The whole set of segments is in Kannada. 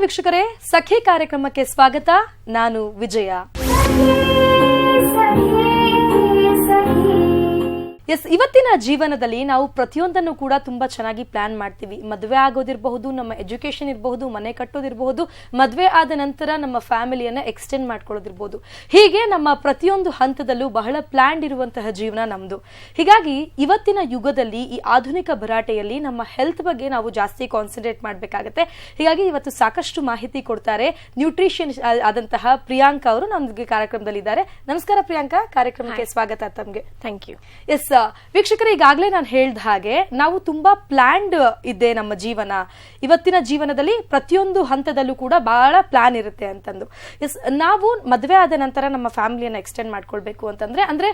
ವೀಕ್ಷಕರೇ ಸಖಿ ಕಾರ್ಯಕ್ರಮಕ್ಕೆ ಸ್ವಾಗತ. ನಾನು ವಿಜಯ. ಎಸ್ ಇವತ್ತಿನ ಜೀವನದಲ್ಲಿ ನಾವು ಪ್ರತಿಯೊಂದನ್ನು ಕೂಡ ತುಂಬಾ ಚೆನ್ನಾಗಿ ಪ್ಲಾನ್ ಮಾಡ್ತೀವಿ. ಮದುವೆ ಆಗೋದಿರಬಹುದು ನಮ್ಮ ಎಜುಕೇಶನ್ ಇರಬಹುದು ಮನೆ ಕಟ್ಟೋದಿರಬಹುದು ಮದುವೆ ಆದ ನಂತರ ನಮ್ಮ ಫ್ಯಾಮಿಲಿಯನ್ನು ಎಕ್ಸ್ಟೆಂಡ್ ಮಾಡ್ಕೊಳ್ಳೋದಿರ್ಬೋದು. ಹೀಗೆ ನಮ್ಮ ಪ್ರತಿಯೊಂದು ಹಂತದಲ್ಲೂ ಬಹಳ ಪ್ಲಾನ್ಡ್ ಇರುವಂತಹ ಜೀವನ ನಮ್ದು. ಹೀಗಾಗಿ ಇವತ್ತಿನ ಯುಗದಲ್ಲಿ ಈ ಆಧುನಿಕ ಭರಾಟೆಯಲ್ಲಿ ನಮ್ಮ ಹೆಲ್ತ್ ಬಗ್ಗೆ ನಾವು ಜಾಸ್ತಿ ಕಾನ್ಸಂಟ್ರೇಟ್ ಮಾಡಬೇಕಾಗತ್ತೆ. ಹೀಗಾಗಿ ಇವತ್ತು ಸಾಕಷ್ಟು ಮಾಹಿತಿ ಕೊಡ್ತಾರೆ ನ್ಯೂಟ್ರಿಷನ್ ಆದಂತಹ ಪ್ರಿಯಾಂಕಾ ಅವರು ನಮಗೆ ಕಾರ್ಯಕ್ರಮದಲ್ಲಿ ಇದ್ದಾರೆ ನಮಸ್ಕಾರ ಪ್ರಿಯಾಂಕಾ ಕಾರ್ಯಕ್ರಮಕ್ಕೆ ಸ್ವಾಗತ ತಮಗೆ. ಥ್ಯಾಂಕ್ ಯು ಎಸ್ ವೀಕ್ಷಕರೇ, ಈಗಾಗಲೇ ನಾನು ಹೇಳ್ದ ಹಾಗೆ ನಾವು ತುಂಬಾ ಪ್ಲಾನ್ಡ್ ಇದೆ ನಮ್ಮ ಜೀವನ. ಇವತ್ತಿನ ಜೀವನದಲ್ಲಿ ಪ್ರತಿಯೊಂದು ಹಂತದಲ್ಲೂ ಕೂಡ ಬಹಳ ಪ್ಲಾನ್ ಇರುತ್ತೆ ಅಂತಂದು. ಎಸ್, ನಾವು ಮದುವೆ ಆದ ನಂತರ ನಮ್ಮ ಫ್ಯಾಮಿಲಿಯನ್ನ ಎಕ್ಸ್ಟೆಂಡ್ ಮಾಡ್ಕೊಳ್ಬೇಕು ಅಂತಂದ್ರೆ, ಅಂದ್ರೆ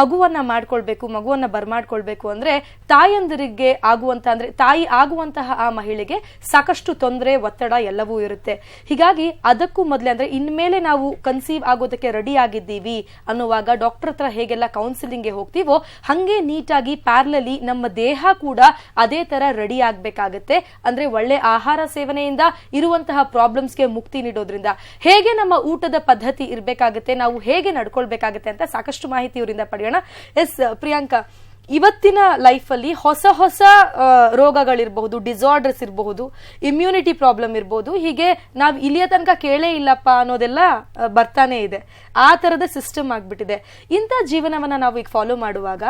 ಮಗುವನ್ನ ಮಾಡ್ಕೊಳ್ಬೇಕು, ಮಗುವನ್ನ ಬರ್ಮಾಡ್ಕೊಳ್ಬೇಕು ಅಂದ್ರೆ ತಾಯಂದಿರಿಗೆ ಆಗುವಂತ, ಅಂದ್ರೆ ತಾಯಿ ಆಗುವಂತಹ ಆ ಮಹಿಳೆಗೆ ಸಾಕಷ್ಟು ತೊಂದರೆ, ಒತ್ತಡ ಎಲ್ಲವೂ ಇರುತ್ತೆ. ಹೀಗಾಗಿ ಅದಕ್ಕೂ ಮೊದಲೇ ಅಂದ್ರೆ ಇನ್ಮೇಲೆ ನಾವು ಕನ್ಸೀವ್ ಆಗೋದಕ್ಕೆ ರೆಡಿ ಆಗಿದ್ದೀವಿ ಅನ್ನುವಾಗ ಡಾಕ್ಟರ್ ಹತ್ರ ಹೇಗೆಲ್ಲ ಕೌನ್ಸಿಲಿಂಗ್ಗೆ ಹೋಗ್ತೀವೋ ಹಂಗೆ ನೀಟಾಗಿ ಪ್ಯಾರ್ಲಲಿ ನಮ್ಮ ದೇಹ ಕೂಡ ಅದೇ ತರ ರೆಡಿ ಆಗ್ಬೇಕಾಗತ್ತೆ. ಅಂದ್ರೆ ಒಳ್ಳೆ ಆಹಾರ ಸೇವನೆಯಿಂದ ಇರುವಂತಹ ಪ್ರಾಬ್ಲಮ್ಸ್ಗೆ ಮುಕ್ತಿ ನೀಡೋದ್ರಿಂದ. ಹೇಗೆ ನಮ್ಮ ಊಟದ ಪದ್ಧತಿ ಇರಬೇಕಾಗತ್ತೆ, ನಾವು ಹೇಗೆ ನಡ್ಕೊಳ್ಬೇಕಾಗತ್ತೆ ಅಂತ ಸಾಕಷ್ಟು ಮಾಹಿತಿ ಇವರಿಂದ ಪಡೆಯೋಣ. ಎಸ್, ಪ್ರಿಯಾಂಕಾ ಇವತ್ತಿನ ಲೈಫಲ್ಲಿ ಹೊಸ ಹೊಸ ರೋಗಗಳಿರಬಹುದು ಡಿಸಾರ್ಡರ್ಸ್ ಇರಬಹುದು ಇಮ್ಯುನಿಟಿ ಪ್ರಾಬ್ಲಮ್ ಇರಬಹುದು. ಹೀಗೆ ನಾವು ಇಲ್ಲಿಯ ತನಕ ಕೇಳೇ ಇಲ್ಲಪ್ಪ ಅನ್ನೋದೆಲ್ಲ ಬರ್ತಾನೆ ಇದೆ. ಆ ತರದ ಸಿಸ್ಟಮ್ ಆಗ್ಬಿಟ್ಟಿದೆ. ಇಂಥ ಜೀವನವನ್ನ ನಾವು ಈಗ ಫಾಲೋ ಮಾಡುವಾಗ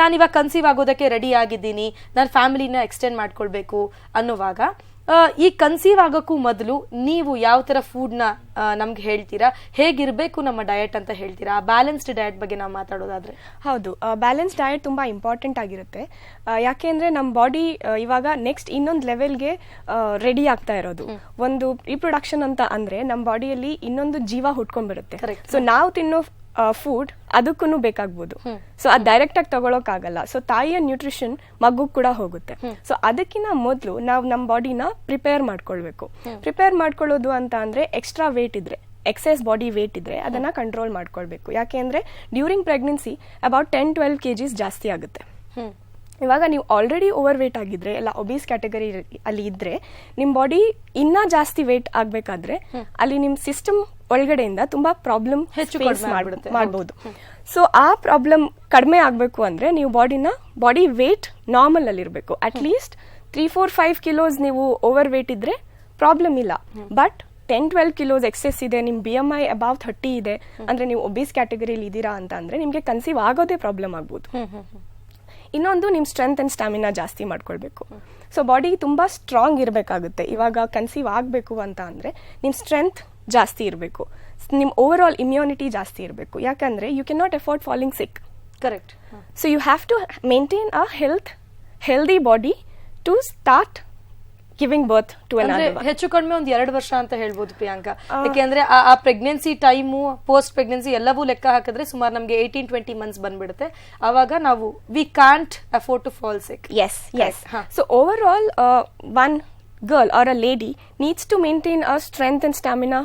ನಾನಿವಾಗ ಕನ್ಸೀವ್ ಆಗೋದಕ್ಕೆ ರೆಡಿ ಆಗಿದ್ದೀನಿ ನನ್ನ ಫ್ಯಾಮಿಲಿನ ಎಕ್ಸ್ಟೆಂಡ್ ಮಾಡ್ಕೊಳ್ಬೇಕು ಅನ್ನುವಾಗ ಈ ಕನ್ಸೀವ್ ಆಗೋಕ್ಕೂ ಮೊದಲು ನೀವು ಯಾವ ತರ ಫುಡ್ನ ನಮ್ಗೆ ಹೇಳ್ತೀರಾ? ಹೇಗಿರಬೇಕು ನಮ್ಮ ಡಯಟ್ ಅಂತ ಹೇಳ್ತೀರಾ? ಬ್ಯಾಲೆನ್ಸ್ಡ್ ಡಯಟ್ ಬಗ್ಗೆ ನಾವು ಮಾತಾಡೋದಾದ್ರೆ. ಹೌದು. ಬ್ಯಾಲೆನ್ಸ್ ಡಯಟ್ ತುಂಬ ಇಂಪಾರ್ಟೆಂಟ್ ಆಗಿರುತ್ತೆ. ಯಾಕೆಂದ್ರೆ ನಮ್ಮ ಬಾಡಿ ಇವಾಗ ನೆಕ್ಸ್ಟ್ ಇನ್ನೊಂದು ಲೆವೆಲ್ಗೆ ರೆಡಿ ಆಗ್ತಾ ಇರೋದು. ಒಂದು ರಿಪ್ರೊಡಕ್ಷನ್ ಅಂತ ಅಂದ್ರೆ ನಮ್ಮ ಬಾಡಿಯಲ್ಲಿ ಇನ್ನೊಂದು ಜೀವ ಹುಟ್ಕೊಂಡ್ಬಿಡುತ್ತೆ. ಸೊ ನಾವು ತಿನ್ನೋ ಫುಡ್ ಅದಕ್ಕೂ ಬೇಕಾಗ್ಬೋದು. ಸೊ ಅದು ಡೈರೆಕ್ಟ್ ಆಗಿ ತಗೊಳಕ್ಕಾಗಲ್ಲ ಸೊ ತಾಯಿಯ ನ್ಯೂಟ್ರಿಷನ್ ಮಗು ಕೂಡ ಹೋಗುತ್ತೆ. ಸೊ ಅದಕ್ಕಿಂತ ಮೊದಲು ನಾವು ನಮ್ಮ ಬಾಡಿನ ಪ್ರಿಪೇರ್ ಮಾಡ್ಕೊಳ್ಬೇಕು. ಪ್ರಿಪೇರ್ ಮಾಡ್ಕೊಳ್ಳೋದು ಅಂತ ಅಂದ್ರೆ ಎಕ್ಸ್ಟ್ರಾ ವೇಟ್ ಇದ್ರೆ ಎಕ್ಸೈಸ್ ಬಾಡಿ ವೇಟ್ ಇದ್ರೆ ಅದನ್ನ ಕಂಟ್ರೋಲ್ ಮಾಡ್ಕೊಳ್ಬೇಕು. ಯಾಕೆಂದ್ರೆ during pregnancy about ten twelve KGs ಜಾಸ್ತಿ ಆಗುತ್ತೆ. ಇವಾಗ ನೀವು ಆಲ್ರೆಡಿ ಓವರ್ ವೇಟ್ ಆಗಿದ್ರೆ ಎಲ್ಲ ಒಬೀಸ್ ಕ್ಯಾಟಗರಿ ಅಲ್ಲಿ ಇದ್ರೆ ನಿಮ್ಮ ಬಾಡಿ ಇನ್ನ ಜಾಸ್ತಿ ವೇಟ್ ಆಗ್ಬೇಕಾದ್ರೆ ಅಲ್ಲಿ ನಿಮ್ ಸಿಸ್ಟಮ್ ಒಳಗಡೆಯಿಂದ ತುಂಬಾ ಪ್ರಾಬ್ಲಮ್ ಹೆಚ್ಚು. ಮಾಡಬಹುದು ಸೊ ಆ ಪ್ರಾಬ್ಲಮ್ ಕಡಿಮೆ ಆಗಬೇಕು ಅಂದ್ರೆ ನೀವು ಬಾಡಿನ ಬಾಡಿ ವೇಟ್ ನಾರ್ಮಲ್ ಅಲ್ಲಿ ಇರಬೇಕು. At least three four five kilos ನೀವು ಓವರ್ ವೇಟ್ ಇದ್ರೆ ಪ್ರಾಬ್ಲಮ್ ಇಲ್ಲ. But ten twelve kilos excess ಇದೆ ನಿಮ್ B M I above thirty ಇದೆ ಅಂದ್ರೆ ನೀವು ಒಬೀಸ್ ಕ್ಯಾಟಗರಿಲಿ ಇದ್ದೀರಾ ಅಂತ ಅಂದ್ರೆ ನಿಮ್ಗೆ ಕನ್ಸೀವ್ ಆಗೋದೇ ಪ್ರಾಬ್ಲಮ್ ಆಗ್ಬೋದು. ಇನ್ನೊಂದು ನಿಮ್ಮ ಸ್ಟ್ರೆಂತ್ ಅಂಡ್ ಸ್ಟಾಮಿನಾ ಜಾಸ್ತಿ ಮಾಡ್ಕೊಳ್ಬೇಕು. ಸೊ ಬಾಡಿ ತುಂಬಾ ಸ್ಟ್ರಾಂಗ್ ಇರಬೇಕಾಗುತ್ತೆ. ಇವಾಗ ಕನ್ಸೀವ್ ಆಗಬೇಕು ಅಂತ ಅಂದ್ರೆ ನಿಮ್ಮ ಸ್ಟ್ರೆಂತ್ ಜಾಸ್ತಿ ಇರಬೇಕು. ನಿಮ್ಮ ಓವರ್ ಆಲ್ ಇಮ್ಯುನಿಟಿ ಜಾಸ್ತಿ ಇರಬೇಕು. ಯಾಕಂದ್ರೆ you can not afford falling sick correct so you have to maintain a health healthy body to start giving birth to ಹೆಚ್ಚು ಕಡಿಮೆ ಒಂದು ಎರಡು ವರ್ಷ ಅಂತ ಹೇಳ್ಬೋದು ಪ್ರಿಯಾಂಕಾ. ಯಾಕೆಂದ್ರೆ ಆ- ಪ್ರೆಗ್ನೆನ್ಸಿ ಟೈಮು ಪೋಸ್ಟ್ ಪ್ರೆಗ್ನೆನ್ಸಿ ಎಲ್ಲವೂ ಲೆಕ್ಕ ಹಾಕಿದ್ರೆ ಸುಮಾರು ನಮಗೆ ಏಯ್ಟೀನ್ ಟ್ವೆಂಟಿ ಮಂತ್ಸ್ ಬಂದ್ಬಿಡುತ್ತೆ. ಆವಾಗ ನಾವು we can't afford to fall sick yes yes so over all one girl or a lady needs to maintain a strength and stamina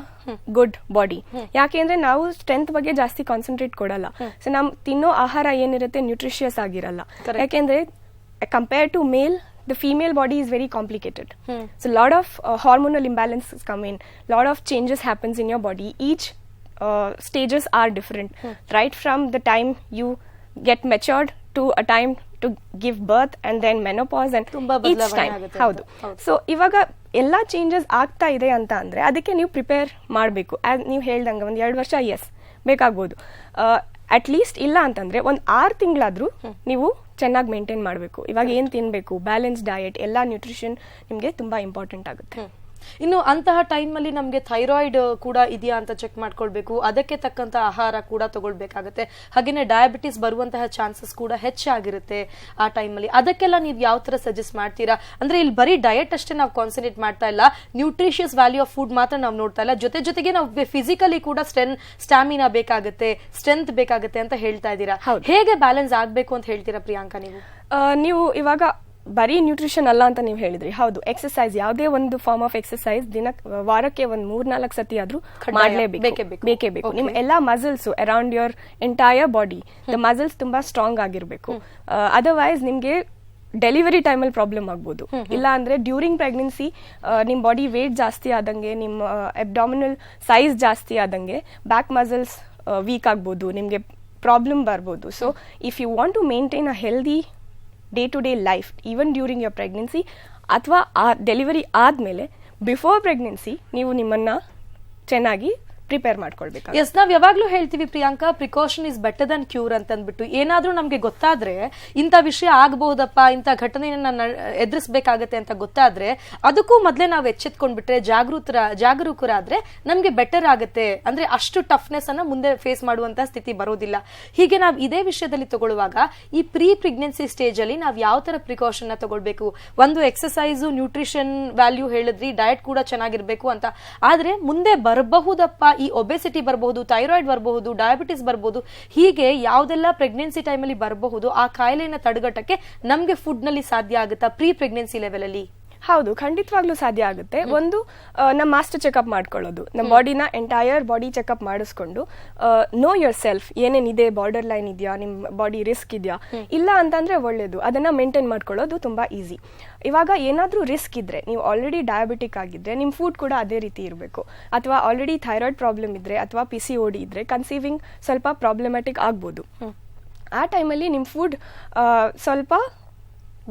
good body ಯಾಕೆಂದ್ರೆ ನಾವು ಸ್ಟ್ರೆಂತ್ ಬಗ್ಗೆ ಜಾಸ್ತಿ ಕಾನ್ಸಂಟ್ರೇಟ್ ಕೊಡಲ್ಲ. ಸೊ ನಮ್ ತಿನ್ನೋ ಆಹಾರ ಏನಿರುತ್ತೆ ನ್ಯೂಟ್ರಿಷಿಯಸ್ ಆಗಿರಲ್ಲ. ಯಾಕೆಂದ್ರೆ compare to male the female body is very complicated so lot of hormonal imbalance come in lot of changes happens in your body each stages are different right from the time you get matured to a time to give birth and then menopause and ಆಗುತ್ತೆ ಹೌದು. ಸೊ ಇವಾಗ ಎಲ್ಲ ಚೇಂಜಸ್ ಆಗ್ತಾ ಇದೆ ಅಂತ ಅಂದ್ರೆ ಅದಕ್ಕೆ ನೀವು ಪ್ರಿಪೇರ್ ಮಾಡಬೇಕು. ನೀವು ಹೇಳ್ದಂಗೆ ಒಂದು ಎರಡು ವರ್ಷ ಎಸ್ ಬೇಕಾಗ್ಬೋದು. ಅಟ್ ಲೀಸ್ಟ್ ಇಲ್ಲ ಅಂತಂದ್ರೆ ಒಂದು ಆರು ತಿಂಗಳಾದರೂ ನೀವು ಚೆನ್ನಾಗಿ ಮೇಂಟೈನ್ ಮಾಡಬೇಕು. ಇವಾಗ ಏನು ತಿನ್ನಬೇಕು ಬ್ಯಾಲೆನ್ಸ್ ಡಯಟ್ ಎಲ್ಲ ನ್ಯೂಟ್ರಿಷನ್ ನಿಮಗೆ ತುಂಬಾ ಇಂಪಾರ್ಟೆಂಟ್ ಆಗುತ್ತೆ. ಇನ್ನು ಅಂತಹ ಟೈಮ್ ಅಲ್ಲಿ ನಮ್ಗೆ ಥೈರಾಯ್ಡ್ ಕೂಡ ಇದೆಯಾ ಅಂತ ಚೆಕ್ ಮಾಡ್ಕೊಳ್ಬೇಕು. ಅದಕ್ಕೆ ತಕ್ಕಂತ ಆಹಾರ ಕೂಡ ತಗೊಳ್ಬೇಕಾಗುತ್ತೆ. ಹಾಗೇನೆ ಡಯಾಬಿಟಿಸ್ ಬರುವಂತಹ ಚಾನ್ಸಸ್ ಕೂಡ ಹೆಚ್ಚಾಗಿರುತ್ತೆ ಆ ಟೈಮಲ್ಲಿ ಅಲ್ಲಿ. ಅದಕ್ಕೆಲ್ಲ ನೀವು ಯಾವ ತರ ಸಜೆಸ್ಟ್ ಮಾಡ್ತೀರಾ? ಅಂದ್ರೆ ಇಲ್ಲಿ ಬರೀ ಡಯಟ್ ಅಷ್ಟೇ ನಾವು ಕಾನ್ಸಂಟ್ರೇಟ್ ಮಾಡ್ತಾ ಇಲ್ಲ. ನ್ಯೂಟ್ರಿಷಿಯಸ್ ವ್ಯಾಲ್ಯೂ ಆಫ್ ಫುಡ್ ಮಾತ್ರ ನಾವು ನೋಡ್ತಾ ಇಲ್ಲ. ಜೊತೆ ಜೊತೆಗೆ ನಾವು ಫಿಸಿಕಲಿ ಕೂಡ ಸ್ಟ್ರೆನ್ ಸ್ಟಾಮಿನಾ ಬೇಕಾಗುತ್ತೆ ಸ್ಟ್ರೆಂತ್ ಬೇಕಾಗುತ್ತೆ ಅಂತ ಹೇಳ್ತಾ ಇದ್ದೀರಾ. ಹೇಗೆ ಬ್ಯಾಲೆನ್ಸ್ ಆಗಬೇಕು ಅಂತ ಹೇಳ್ತೀರಾ ಪ್ರಿಯಾಂಕಾ ನೀವು? ನೀವು ಇವಾಗ ಬರೀ ನ್ಯೂಟ್ರಿಷನ್ ಅಲ್ಲ ಅಂತ ನೀವು ಹೇಳಿದ್ರಿ. ಹೌದು ಎಕ್ಸಸೈಸ್ ಯಾವುದೇ ಒಂದು ಫಾರ್ಮ್ ಆಫ್ ಎಕ್ಸಸೈಸ್ ದಿನ ವಾರಕ್ಕೆ ಒಂದು ಮೂರ್ನಾಲ್ಕು ಸತಿ ಆದ್ರೂ. ಮಾಡಲೇಬೇಕು. ಬೇಕೇ ಬೇಕು. ಬೇಕೇ ಬೇಕು. ನಿಮ್ಮ ಎಲ್ಲಾ muscles around your entire body the muscles ತುಂಬಾ ಸ್ಟ್ರಾಂಗ್ ಆಗಿರ್ಬೇಕು. ಅದರ್ವೈಸ್ ನಿಮ್ಗೆ ಡೆಲಿವರಿ ಟೈಮಲ್ಲಿ ಪ್ರಾಬ್ಲಮ್ ಆಗ್ಬೋದು. ಇಲ್ಲ ಅಂದ್ರೆ ಡ್ಯೂರಿಂಗ್ ಪ್ರೆಗ್ನೆನ್ಸಿ ನಿಮ್ಮ ಬಾಡಿ ವೇಟ್ ಜಾಸ್ತಿ ಆದಂಗೆ ನಿಮ್ಮ ಅಬ್ಡಾಮಿನಲ್ ಸೈಜ್ ಜಾಸ್ತಿ ಆದಂಗೆ ಬ್ಯಾಕ್ ಮಸಲ್ಸ್ ವೀಕ್ ಆಗ್ಬೋದು ನಿಮಗೆ ಪ್ರಾಬ್ಲಮ್ ಬರ್ಬೋದು. So if you want to maintain a healthy day to day life even during your pregnancy ಅಥವಾ ಆ ಡೆಲಿವರಿ ಆದಮೇಲೆ ಬಿಫೋರ್ ಪ್ರೆಗ್ನೆನ್ಸಿ ನೀವು ನಿಮ್ಮನ್ನು ಚೆನ್ನಾಗಿ ಪ್ರಿಪೇರ್ ಮಾಡ್ಕೊಳ್ಬೇಕು ಎಸ್ ನಾವ್ ಯಾವಾಗ್ಲೂ ಹೇಳ್ತೀವಿ, Priyanka precaution is better than cure ಅಂತ ಅಂದ್ಬಿಟ್ಟು ಏನಾದ್ರೂ ನಮ್ಗೆ ಗೊತ್ತಾದ್ರೆ, ಇಂಥ ವಿಷಯ ಆಗಬಹುದಪ್ಪ, ಇಂಥ ಘಟನೆಯನ್ನ ಎದುರಿಸಬೇಕಾಗತ್ತೆ ಅಂತ ಗೊತ್ತಾದ್ರೆ, ಅದಕ್ಕೂ ಮೊದಲೇ ನಾವು ಎಚ್ಚೆತ್ಕೊಂಡ್ಬಿಟ್ರೆ, ಜಾಗೃತರ, ಜಾಗರೂಕರಾದ್ರೆ ನಮ್ಗೆ ಬೆಟರ್ ಆಗುತ್ತೆ. ಅಂದ್ರೆ ಅಷ್ಟು ಟಫ್ನೆಸ್ ಅನ್ನ ಮುಂದೆ ಫೇಸ್ ಮಾಡುವಂತ ಸ್ಥಿತಿ ಬರೋದಿಲ್ಲ. ಹೀಗೆ ನಾವು ಇದೇ ವಿಷಯದಲ್ಲಿ ತಗೊಳ್ಳುವಾಗ, ಈ ಪ್ರೀ ಪ್ರೆಗ್ನೆನ್ಸಿ ಸ್ಟೇಜ್ ಅಲ್ಲಿ ನಾವು ಯಾವ ತರ ಪ್ರಿಕಾಷನ್ನ ತಗೊಳ್ಬೇಕು? ಒಂದು ಎಕ್ಸಸೈಸ್ ನ್ಯೂಟ್ರಿಷನ್ ವ್ಯಾಲ್ಯೂ ಹೇಳಿದ್ರಿ ಡಯಟ್ ಕೂಡ ಚೆನ್ನಾಗಿರ್ಬೇಕು ಅಂತ. ಆದ್ರೆ ಮುಂದೆ ಬರಬಹುದಪ್ಪ ಈ ಒಬೆಸಿಟಿ ಬರಬಹುದು ಥೈರಾಯ್ಡ್ ಬರಬಹುದು ಡಯಾಬಿಟಿಸ್ ಬರಬಹುದು, ಹೀಗೆ ಯಾವುದೆಲ್ಲ ಪ್ರೆಗ್ನೆನ್ಸಿ ಟೈಮಲ್ಲಿ ಬರಬಹುದು, ಆ ಕಾಯಿಲೆಯನ್ನು ತಡೆಗಟ್ಟಕ್ಕೆ ನಮಗೆ ಫುಡ್ನಲ್ಲಿ ಸಾಧ್ಯ ಆಗುತ್ತಾ ಪ್ರೀ ಪ್ರೆಗ್ನೆನ್ಸಿ ಲೆವೆಲ್ ಅಲ್ಲಿ? ಹೌದು ಖಂಡಿತವಾಗ್ಲೂ ಸಾಧ್ಯ ಆಗುತ್ತೆ. ಒಂದು ನಮ್ಮ ಮಾಸ್ಟರ್ ಚೆಕಪ್ ಮಾಡ್ಕೊಳ್ಳೋದು. ನಮ್ಮ ಬಾಡಿನ ಎಂಟೈರ್ ಬಾಡಿ ಚೆಕಪ್ ಮಾಡಿಸ್ಕೊಂಡು ನೋ ಯೋರ್ ಸೆಲ್ಫ್ ಏನೇನಿದೆ ಬಾರ್ಡರ್ ಲೈನ್ ಇದೆಯಾ ನಿಮ್ಮ ಬಾಡಿ ರಿಸ್ಕ್ ಇದೆಯಾ ಇಲ್ಲ ಅಂತಂದ್ರೆ ಒಳ್ಳೇದು. ಅದನ್ನ ಮೇಂಟೈನ್ ಮಾಡ್ಕೊಳ್ಳೋದು ತುಂಬಾ ಈಸಿ ಇವಾಗ ಏನಾದರೂ ರಿಸ್ಕ್ ಇದ್ರೆ ನೀವು ಆಲ್ರೆಡಿ ಡಯಾಬಿಟಿಕ್ ಆಗಿದ್ರೆ ನಿಮ್ಮ ಫುಡ್ ಕೂಡ ಅದೇ ರೀತಿ ಇರಬೇಕು. ಅಥವಾ ಆಲ್ರೆಡಿ ಥೈರಾಯ್ಡ್ ಪ್ರಾಬ್ಲಮ್ ಇದ್ರೆ ಅಥವಾ ಪಿ ಸಿ ಓಡಿ ಇದ್ರೆ ಕನ್ಸೀವಿಂಗ್ ಸ್ವಲ್ಪ ಪ್ರಾಬ್ಲಮ್ಯಾಟಿಕ್ ಆಗ್ಬೋದು. ಆ ಟೈಮಲ್ಲಿ ನಿಮ್ಮ ಫುಡ್ ಸ್ವಲ್ಪ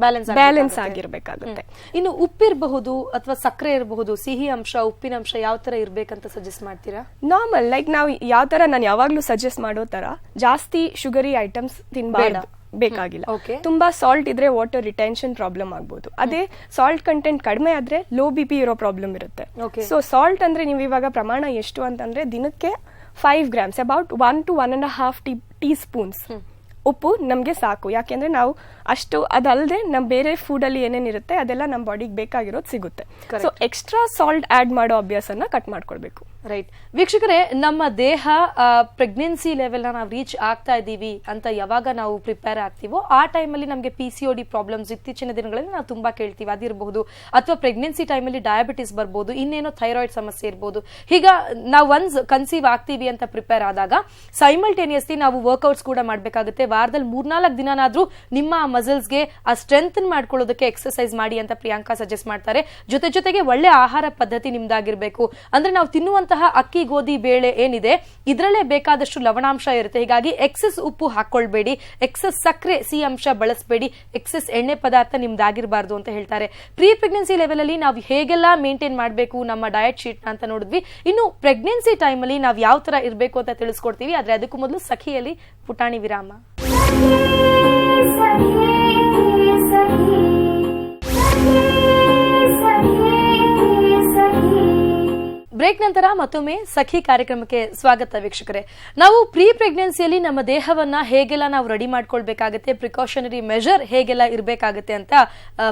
ಬ್ಯಾಲೆನ್ಸ್ ಬ್ಯಾಲೆನ್ಸ್ ಆಗಿರ್ಬೇಕಾಗುತ್ತೆ. ಇನ್ನು ಉಪ್ಪಿರಬಹುದು ಅಥವಾ ಸಕ್ಕರೆ ಇರಬಹುದು ಸಿಹಿ ಅಂಶ ಉಪ್ಪಿನ ಅಂಶ ಯಾವ ತರ ಇರ್ಬೇಕಂತ ಸಜೆಸ್ಟ್ ಮಾಡ್ತೀರಾ? ನಾರ್ಮಲ್ ಲೈಕ್ ನಾವು ಯಾವ ತರ ನಾನು ಯಾವಾಗ್ಲೂ ಸಜೆಸ್ಟ್ ಮಾಡೋ ತರ ಜಾಸ್ತಿ ಶುಗರಿ ಐಟಮ್ಸ್ ತಿನ್ಬಾರ್ದು. ಬೇಕಾಗಿಲ್ಲ. ತುಂಬಾ ಸಾಲ್ಟ್ ಇದ್ರೆ ವಾಟರ್ ರಿಟೆನ್ಷನ್ ಪ್ರಾಬ್ಲಮ್ ಆಗ್ಬೋದು. ಅದೇ ಸಾಲ್ಟ್ ಕಂಟೆಂಟ್ ಕಡಿಮೆ ಆದ್ರೆ ಲೋ ಬಿ ಪಿ ಇರೋ ಪ್ರಾಬ್ಲಮ್ ಇರುತ್ತೆ. ಸೊ ಸಾಲ್ಟ್ ಅಂದ್ರೆ ನೀವು ಇವಾಗ ಪ್ರಮಾಣ ಎಷ್ಟು ಅಂತಂದ್ರೆ ದಿನಕ್ಕೆ five grams about one to one and half tea teaspoons ಉಪ್ಪು ನಮಗೆ ಸಾಕು. ಯಾಕೆಂದ್ರೆ ನಾವು ಅಷ್ಟು ಅದಲ್ಲದೆ ನಮ್ಮ ಬೇರೆ ಫುಡಲ್ಲಿ ಏನೇನಿರುತ್ತೆ ಅದೆಲ್ಲ ನಮ್ಮ ಬಾಡಿಗೆ ಬೇಕಾಗಿರೋದು ಸಿಗುತ್ತೆ. ಸೊ ಎಕ್ಸ್ಟ್ರಾ ಸಾಲ್ಟ್ ಆ್ಯಡ್ ಮಾಡೋ ಅಭ್ಯಾಸನ ಕಟ್ ಮಾಡ್ಕೊಳ್ಬೇಕು. ರೈಟ್ ವೀಕ್ಷಕರೇ, ನಮ್ಮ ದೇಹ ಪ್ರೆಗ್ನೆನ್ಸಿ ಲೆವೆಲ್ನ ನಾವು ರೀಚ್ ಆಗ್ತಾ ಇದ್ದೀವಿ ಅಂತ ಯಾವಾಗ ನಾವು ಪ್ರಿಪೇರ್ ಆಗ್ತೀವೋ, ಆ ಟೈಮಲ್ಲಿ ನಮಗೆ ಪಿ ಸಿ ಡಿ ಪ್ರಾಬ್ಲಮ್ಸ್ ಇತ್ತೀಚಿನ ದಿನಗಳಲ್ಲಿ ನಾವು ತುಂಬಾ ಕೇಳ್ತೀವಿ. ಅದಿರಬಹುದು. ಅಥವಾ ಪ್ರೆಗ್ನೆನ್ಸಿ ಟೈಮಲ್ಲಿ ಡಯಾಬಿಟಿಸ್ ಬರ್ಬೋದು, ಇನ್ನೇನೋ ಥೈರಾಯ್ಡ್ ಸಮಸ್ಯೆ ಇರ್ಬೋದು. ಈಗ ನಾವು ಒನ್ಸ್ ಕನ್ಸೀವ್ ಆಗ್ತೀವಿ ಅಂತ ಪ್ರಿಪೇರ್ ಆದಾಗ ಸೈಮಲ್ಟೇನಿಯಸ್ಲಿ ನಾವು ವರ್ಕೌಟ್ಸ್ ಕೂಡ ಮಾಡಬೇಕಾಗುತ್ತೆ. ವಾರದಲ್ಲಿ ಮೂರ್ನಾಲ್ಕು ದಿನನಾದ್ರೂ ನಿಮ್ಮ ಮಸಲ್ಸ್ಗೆ ಆ ಸ್ಟ್ರೆಂತ್ ಮಾಡ್ಕೊಳ್ಳೋದಕ್ಕೆ ಎಕ್ಸರ್ಸೈಸ್ ಮಾಡಿ ಅಂತ ಪ್ರಿಯಾಂಕಾ ಸಜೆಸ್ಟ್ ಮಾಡ್ತಾರೆ. ಜೊತೆ ಜೊತೆಗೆ ಒಳ್ಳೆ ಆಹಾರ ಪದ್ಧತಿ ನಿಮ್ದಾಗಿರ್ಬೇಕು. ಅಂದ್ರೆ ನಾವು ತಿನ್ನುವಂತಹ ಅಕ್ಕಿ, ಗೋಧಿ, ಬೇಳೆ ಏನಿದೆ, ಇದರಲ್ಲೇ ಬೇಕಾದಷ್ಟು ಲವಣಾಂಶ ಇರುತ್ತೆ. ಹೀಗಾಗಿ ಎಕ್ಸೆಸ್ ಉಪ್ಪು ಹಾಕೊಳ್ಬೇಡಿ ಎಕ್ಸೆಸ್ ಸಕ್ಕರೆ ಸಿ ಅಂಶ ಬಳಸಬೇಡಿ ಎಕ್ಸೆಸ್ ಎಣ್ಣೆ ಪದಾರ್ಥ ನಿಮ್ದಾಗಿರಬಾರ್ದು ಅಂತ ಹೇಳ್ತಾರೆ. ಪ್ರೀ ಪ್ರೆಗ್ನೆನ್ಸಿ ಲೆವೆಲ್ ಅಲ್ಲಿ ನಾವು ಹೇಗೆಲ್ಲ ಮೇಂಟೈನ್ ಮಾಡಬೇಕು ನಮ್ಮ ಡಯಟ್ ಶೀಟ್ ಅಂತ ನೋಡಿದ್ವಿ. ಇನ್ನು ಪ್ರೆಗ್ನೆನ್ಸಿ ಟೈಮ್ ಅಲ್ಲಿ ನಾವು ಯಾವ ತರ ಇರಬೇಕು ಅಂತ ತಿಳಿಸ್ಕೊಡ್ತೀವಿ. ಆದ್ರೆ ಅದಕ್ಕೂ ಮೊದಲು ಸಖಿಯಲ್ಲಿ ಪುಟಾಣಿ ವಿರಾಮ. ಬ್ರೇಕ್ ನಂತರ ಮತ್ತೊಮ್ಮೆ ಸಖಿ ಕಾರ್ಯಕ್ರಮಕ್ಕೆ ಸ್ವಾಗತ ವೀಕ್ಷಕರೇ. ನಾವು ಪ್ರೀ ಪ್ರೆಗ್ನೆನ್ಸಿಯಲ್ಲಿ ನಮ್ಮ ದೇಹವನ್ನ ಹೇಗೆಲ್ಲ ನಾವು ರೆಡಿ ಮಾಡ್ಕೊಳ್ಬೇಕಾಗುತ್ತೆ, ಪ್ರಿಕಾಷನರಿ ಮೆಷರ್ ಹೇಗೆಲ್ಲ ಇರಬೇಕಾಗುತ್ತೆ ಅಂತ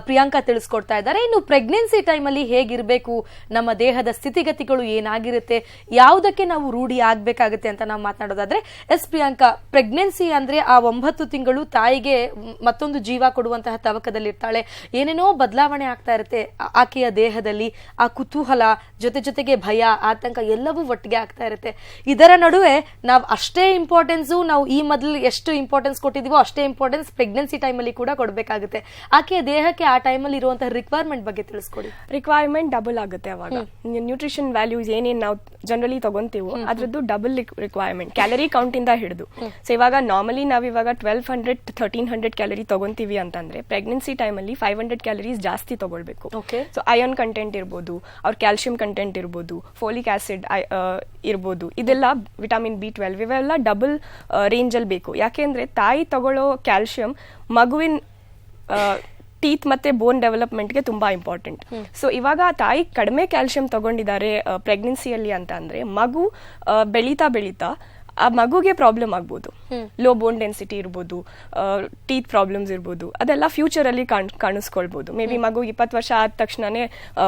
ಪ್ರಿಯಾಂಕಾ ತಿಳಿಸ್ಕೊಡ್ತಾ ಇದ್ದಾರೆ. ಇನ್ನು ಪ್ರೆಗ್ನೆನ್ಸಿ ಟೈಮಲ್ಲಿ ಹೇಗಿರಬೇಕು, ನಮ್ಮ ದೇಹದ ಸ್ಥಿತಿಗತಿಗಳು ಏನಾಗಿರುತ್ತೆ, ಯಾವುದಕ್ಕೆ ನಾವು ರೂಢಿ ಆಗ್ಬೇಕಾಗುತ್ತೆ ಅಂತ ನಾವು ಮಾತನಾಡೋದಾದ್ರೆ, ಎಸ್ ಪ್ರಿಯಾಂಕಾ, ಪ್ರೆಗ್ನೆನ್ಸಿ ಅಂದ್ರೆ ಆ ಒಂಬತ್ತು ತಿಂಗಳು ತಾಯಿಗೆ ಮತ್ತೊಂದು ಜೀವ ಕೊಡುವಂತಹ ತವಕದಲ್ಲಿ ಇರ್ತಾಳೆ ಏನೇನೋ ಬದಲಾವಣೆ ಆಗ್ತಾ ಇರುತ್ತೆ ಆಕೆಯ ದೇಹದಲ್ಲಿ, ಆ ಕುತೂಹಲ, ಜೊತೆ ಜೊತೆಗೆ ಭಯ ಆತಂಕ ಎಲ್ಲವೂ ಒಟ್ಟಿಗೆ ಆಗ್ತಾ ಇರುತ್ತೆ. ಇದರ ನಡುವೆ ನಾವು ಅಷ್ಟೇ ಇಂಪಾರ್ಟೆನ್ಸು ನಾವು ಈ ಮೊದಲು ಎಷ್ಟು ಇಂಪಾರ್ಟೆನ್ಸ್ ಕೊಟ್ಟಿದ್ದೀವೋ ಅಷ್ಟೇ ಇಂಪಾರ್ಟೆನ್ಸ್ ಪ್ರೆಗ್ನೆನ್ಸಿ ಟೈಮಲ್ಲಿ ಕೂಡ ಕೊಡಬೇಕಾಗುತ್ತೆ. ಆಕೆ ದೇಹಕ್ಕೆ ಆ ಟೈಮಲ್ಲಿ ಇರುವಂತಹ ರಿಕ್ವೈರ್ಮೆಂಟ್ ಬಗ್ಗೆ ತಿಳಿಸ್ಕೊಡಿ. ರಿಕ್ವೈರ್ಮೆಂಟ್ ಡಬಲ್ ಆಗುತ್ತೆ ಅವಾಗ. ನ್ಯೂಟ್ರಿಷನ್ ವ್ಯಾಲ್ಯೂಸ್ ಏನೇನು ನಾವು ಜನರಲಿ ತಗೊಂತೀವೋ ಅದ್ರದ್ದು ಡಬಲ್ ರಿಕ್ವೈರ್ಮೆಂಟ್ ಕ್ಯಾಲರಿ ಕೌಂಟಿಂದ ಇಂದ ಹಿಡಿದು. ಸೊ ಇವಾಗ ನಾರ್ಮಲಿ ನಾವು ಇವಾಗ twelve hundred thirteen hundred calorie ತಗೊಂತೀವಿ ಅಂತಂದ್ರೆ ಪ್ರೆಗ್ನೆನ್ಸಿ ಟೈಮಲ್ಲಿ ಫೈವ್ ಹಂಡ್ರೆಡ್ ಕ್ಯಾಲರೀಸ್ ಜಾಸ್ತಿ ತಗೊಳ್ಬೇಕು. ಸೊ ಐರನ್ ಕಂಟೆಂಟ್ ಇರ್ಬೋದು ಅವ್ರ ಕ್ಯಾಲ್ಸಿಯಂ ಕಂಟೆಂಟ್ ಇರ್ಬೋದು ಫೋಲಿಕ್ ಆಸಿಡ್ ಇರ್ಬೋದು. ಇದೆಲ್ಲ ವಿಟಮಿನ್ ಬಿ ಟ್ವೆಲ್ವ್ ಇವೆಲ್ಲ ಡಬಲ್ ರೇಂಜಲ್ಲಿ ಬೇಕು. ಯಾಕೆಂದ್ರೆ ತಾಯಿ ತಗೊಳ್ಳೋ ಕ್ಯಾಲ್ಸಿಯಂ ಮಗುವಿನ ಟೀತ್ ಮತ್ತೆ ಬೋನ್ ಡೆವಲಪ್ಮೆಂಟ್ಗೆ ತುಂಬಾ ಇಂಪಾರ್ಟೆಂಟ್ ಸೊ ಇವಾಗ ತಾಯಿ ಕಡಿಮೆ ಕ್ಯಾಲ್ಸಿಯಂ ತಗೊಂಡಿದ್ದಾರೆ ಪ್ರೆಗ್ನೆನ್ಸಿಯಲ್ಲಿ ಅಂತ ಅಂದ್ರೆ ಮಗು ಬೆಳೀತಾ ಬೆಳೀತಾ ಆ ಮಗುಗೆ ಪ್ರಾಬ್ಲಮ್ ಆಗ್ಬೋದು. ಲೋ ಬೋನ್ ಡೆನ್ಸಿಟಿ ಇರ್ಬೋದು ಟೀತ್ ಪ್ರಾಬ್ಲಮ್ಸ್ ಇರ್ಬೋದು ಅದೆಲ್ಲ ಫ್ಯೂಚರ್ ಅಲ್ಲಿ ಕಾಣ್ ಕಾಣಿಸ್ಕೊಳ್ಬೋದು. ಮೇ ಬಿ ಮಗು ಇಪ್ಪತ್ತು ವರ್ಷ ಆದ ತಕ್ಷಣನೇ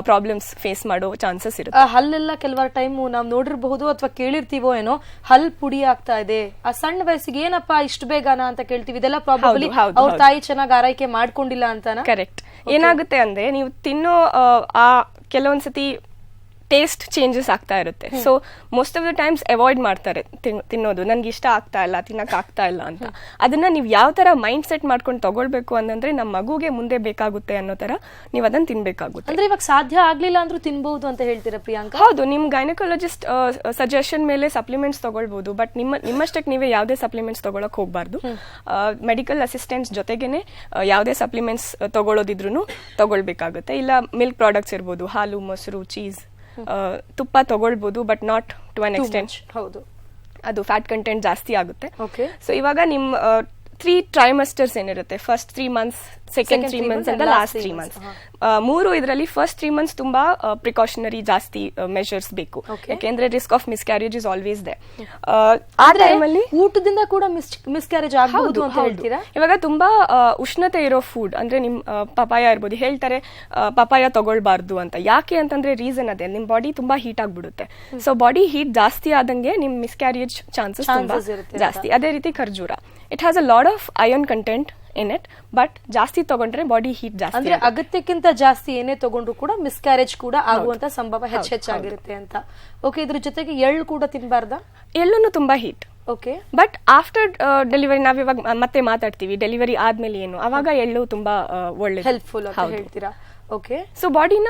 ಪ್ರಾಬ್ಲಮ್ಸ್ ಫೇಸ್ ಮಾಡೋ ಚಾನ್ಸಸ್ ಇರುತ್ತೆ. ಹಲ್ಲೆಲ್ಲ ಕೆಲವರ ಟೈಮ್ ನಾವು ನೋಡಿರ್ಬಹುದು ಅಥವಾ ಕೇಳಿರ್ತೀವೋ ಏನೋ ಹಲ್ ಪುಡಿ ಆಗ್ತಾ ಇದೆ. ಆ ಸಣ್ಣ ವಯಸ್ಸಿಗೆ ಏನಪ್ಪಾ ಇಷ್ಟು ಬೇಗನಾ ಅಂತ ಕೇಳ್ತೀವಿ. ಇದೆಲ್ಲ ಪ್ರಾಬ್ಲಮ್ ಅವ್ರ ತಾಯಿ ಚೆನ್ನಾಗಿ ಆರೈಕೆ ಮಾಡ್ಕೊಂಡಿಲ್ಲ ಅಂತಾನ? ಕರೆಕ್ಟ್ ಏನಾಗುತ್ತೆ ಅಂದ್ರೆ ನೀವು ತಿನ್ನೋ ಆ, ಆ ಕೆಲವೊಂದ್ಸತಿ ಟೇಸ್ಟ್ ಚೇಂಜಸ್ ಆಗ್ತಾ ಇರುತ್ತೆ. So most of the times avoid ಮಾಡ್ತಾರೆ. ತಿನ್- ತಿನ್ನೋದು. ನನಗೆ ಇಷ್ಟ ಆಗ್ತಾ ಇಲ್ಲ ತಿನ್ನಕ್ ಆಗ್ತಾ ಇಲ್ಲ ಅಂತ. ಅದನ್ನ ನೀವು ಯಾವ ತರ ಮೈಂಡ್ ಸೆಟ್ ಮಾಡ್ಕೊಂಡು ತಗೊಳ್ಬೇಕು ಅಂತಂದ್ರೆ ನಮ್ಮ ಮಗುಗೆ ಮುಂದೆ ಬೇಕಾಗುತ್ತೆ ಅನ್ನೋ ತರ ನೀವು ಅದನ್ನ ತಿನ್ಬೇಕಾಗುತ್ತೆ. ಅಂದ್ರೆ ಇವಾಗ ಸಾಧ್ಯ ಆಗ್ಲಿಲ್ಲ ಅಂದ್ರೂ ತಿನ್ಬಹುದು ಅಂತ ಹೇಳ್ತೀರಾ ಪ್ರಿಯಾಂಕಾ? ಹೌದು ನಿಮ್ ಗೈನಕಾಲಜಿಸ್ಟ್ ಸಜೆಷನ್ ಮೇಲೆ ಸಪ್ಲಿಮೆಂಟ್ಸ್ ತಗೊಳ್ಬಹುದು ಬಟ್ ನಿಮ್ಮ ನಿಮ್ಮಷ್ಟಕ್ಕೆ ನೀವೇ ಯಾವುದೇ ಸಪ್ಲಿಮೆಂಟ್ಸ್ ತಗೊಳಕ್ ಹೋಗ್ಬಾರ್ದು. ಮೆಡಿಕಲ್ ಅಸಿಸ್ಟೆಂಟ್ಸ್ ಜೊತೆಗೇನೆ ಯಾವುದೇ ಸಪ್ಲಿಮೆಂಟ್ಸ್ ತಗೊಳ್ಳೋದಿದ್ರು ತಗೊಳ್ಬೇಕಾಗುತ್ತೆ. ಇಲ್ಲ ಮಿಲ್ಕ್ ಪ್ರಾಡಕ್ಟ್ಸ್ ಇರ್ಬೋದು ಹಾಲು ಮೊಸರು ಚೀಸ್ ತುಪ್ಪ ತಗೊಳ್ಬೋದು but not to an extent ಹೌದು. ಅದು ಫ್ಯಾಟ್ ಕಂಟೆಂಟ್ ಜಾಸ್ತಿ ಆಗುತ್ತೆ. ಸೊ ಇವಾಗ ನಿಮ್ ತ್ರೀ ಟ್ರೈಮಸ್ಟರ್ಸ್ ಏನಿರುತ್ತೆ? First three months second three months and ಅಂತ ಲಾಸ್ಟ್ ತ್ರೀ ಮಂತ್ಸ್ ಮೂರು ಇದರಲ್ಲಿ ಫಸ್ಟ್ ತ್ರೀ ಮಂತ್ಸ್ ತುಂಬಾ ಪ್ರಿಕಾಷನರಿ ಜಾಸ್ತಿ ಮೆಷರ್ಸ್ ಬೇಕು. Okay. ಯಾಕೆಂದ್ರೆ risk of miscarriage is always there ಆ ಟೈಮಲ್ಲಿ ಊಟದಿಂದ ಕೂಡ ಮಿಸ್ಕ್ಯಾರೇಜ್ ಆಗಬಹುದು ಅಂತ ಹೇಳ್ತೀರಾ? ಇವಾಗ ತುಂಬಾ ಉಷ್ಣತೆ ಇರೋ ಫುಡ್ ಅಂದ್ರೆ ನಿಮ್ ಪಪಾಯ ಇರ್ಬೋದು. ಹೇಳ್ತಾರೆ ಪಪಾಯ ತಗೊಳ್ಬಾರ್ದು ಅಂತ. ಯಾಕೆ ಅಂತಂದ್ರೆ ರೀಸನ್ ಅದೇ ನಿಮ್ ಬಾಡಿ ತುಂಬಾ ಹೀಟ್ ಆಗ್ಬಿಡುತ್ತೆ. ಸೊ ಬಾಡಿ ಹೀಟ್ ಜಾಸ್ತಿ ಆದಂಗೆ ನಿಮ್ ಮಿಸ್ಕ್ಯಾರೇಜ್ ಚಾನ್ಸಸ್ ತುಂಬಾ. ಜಾಸ್ತಿ. ಅದೇ ರೀತಿ ಖರ್ಜೂರ. It has a lot of iron content in it but ಜಾಸ್ತಿ ತಗೊಂಡ್ರೆ ಬಾಡಿ ಹೀಟ್ ಜಾಸ್ತಿ ಅಂದ್ರೆ ಅಗತ್ಯಕ್ಕಿಂತ ಜಾಸ್ತಿ ಏನೇ ತಗೊಂಡ್ರು ಕೂಡ ಮಿಸ್ಕ್ಯಾರೇಜ್ ಕೂಡ ಆಗುವಂತ ಸಂಭವ ಹೆಚ್ಚು ಹೆಚ್ಚಾಗಿರುತ್ತೆ ಅಂತ. ಓಕೆ ಇದ್ರ ಜೊತೆಗೆ ಎಳ್ಳು ಕೂಡ ತಿನ್ಬಾರ್ದ? ಎಳ್ಳುನು ತುಂಬಾ heat okay but after delivery ನಾವ್ ಇವಾಗ ಮತ್ತೆ ಮಾತಾಡ್ತೀವಿ ಡೆಲಿವರಿ ಆದ್ಮೇಲೆ ಏನು? ಅವಾಗ ಎಳ್ಳು ತುಂಬಾ ಒಳ್ಳೆ ಹೆಲ್ಪ್ಫುಲ್ ಹೇಳ್ತೀರಾ? ಓಕೆ ಸೊ ಬಾಡಿನ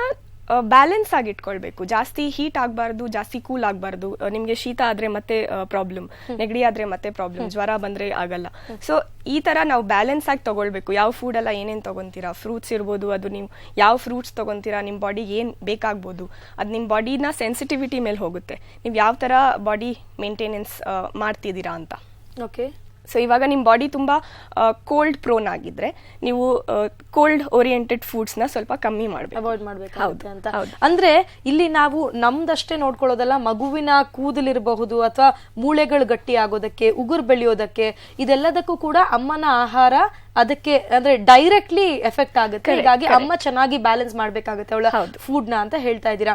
ಬ್ಯಾಲೆನ್ಸ್ ಆಗಿ ಇಟ್ಕೊಳ್ಬೇಕು. ಜಾಸ್ತಿ ಹೀಟ್ ಆಗಬಾರ್ದು ಜಾಸ್ತಿ ಕೂಲ್ ಆಗಬಾರ್ದು. ನಿಮಗೆ ಶೀತ ಆದ್ರೆ ಮತ್ತೆ ಪ್ರಾಬ್ಲಮ್ ನೆಗಡಿ ಆದ್ರೆ ಮತ್ತೆ ಪ್ರಾಬ್ಲಮ್ ಜ್ವರ ಬಂದ್ರೆ ಆಗಲ್ಲ. ಸೊ ಈ ತರ ನಾವು ಬ್ಯಾಲೆನ್ಸ್ ಆಗಿ ತಗೊಳ್ಬೇಕು. ಯಾವ ಫುಡ್ ಎಲ್ಲ ಏನೇನ್ ತಗೊಂತೀರಾ? ಫ್ರೂಟ್ಸ್ ಇರ್ಬೋದು ಅದು ನೀವು ಯಾವ ಫ್ರೂಟ್ಸ್ ತಗೊಂತೀರಾ? ನಿಮ್ಮ ಬಾಡಿ ಏನ್ ಬೇಕಾಗ್ಬೋದು? ಅದು ನಿಮ್ಮ ಬಾಡಿನ ಸೆನ್ಸಿಟಿವಿಟಿ ಮೇಲೆ ಹೋಗುತ್ತೆ. ನೀವು ಯಾವ ತರ ಬಾಡಿ ಮೇಂಟೆನೆನ್ಸ್ ಮಾಡ್ತಿದ್ದೀರಾ ಅಂತ. ಓಕೆ ಸೊ ಇವಾಗ ನಿಮ್ಮ ಬಾಡಿ ತುಂಬಾ ಕೋಲ್ಡ್ ಪ್ರೋನ್ ಆಗಿದ್ರೆ ನೀವು ಕೋಲ್ಡ್ ಓರಿಯೆಂಟೆಡ್ ಫುಡ್ಸ್ನ ಸ್ವಲ್ಪ ಕಮ್ಮಿ ಮಾಡಬೇಕು. ಅವಾಯ್ಡ್ ಮಾಡಬೇಕು ಅಂತ. ಅಂದ್ರೆ ಇಲ್ಲಿ ನಾವು ನಮ್ದಷ್ಟೇ ನೋಡ್ಕೊಳ್ಳೋದಲ್ಲ ಮಗುವಿನ ಕೂದಲಿರಬಹುದು ಅಥವಾ ಮೂಳೆಗಳು ಗಟ್ಟಿ ಆಗೋದಕ್ಕೆ ಉಗುರು ಬೆಳೆಯೋದಕ್ಕೆ ಇದೆಲ್ಲದಕ್ಕೂ ಕೂಡ ಅಮ್ಮನ ಆಹಾರ ಅದಕ್ಕೆ ಅಂದ್ರೆ ಡೈರೆಕ್ಟ್ಲಿ ಎಫೆಕ್ಟ್ ಆಗುತ್ತೆ. ಹೀಗಾಗಿ ಅಮ್ಮ ಚೆನ್ನಾಗಿ ಬ್ಯಾಲೆನ್ಸ್ ಮಾಡಬೇಕಾಗುತ್ತೆ ಅವಳ. ಫುಡ್ನ ಅಂತ ಹೇಳ್ತಾ ಇದ್ದೀರಾ.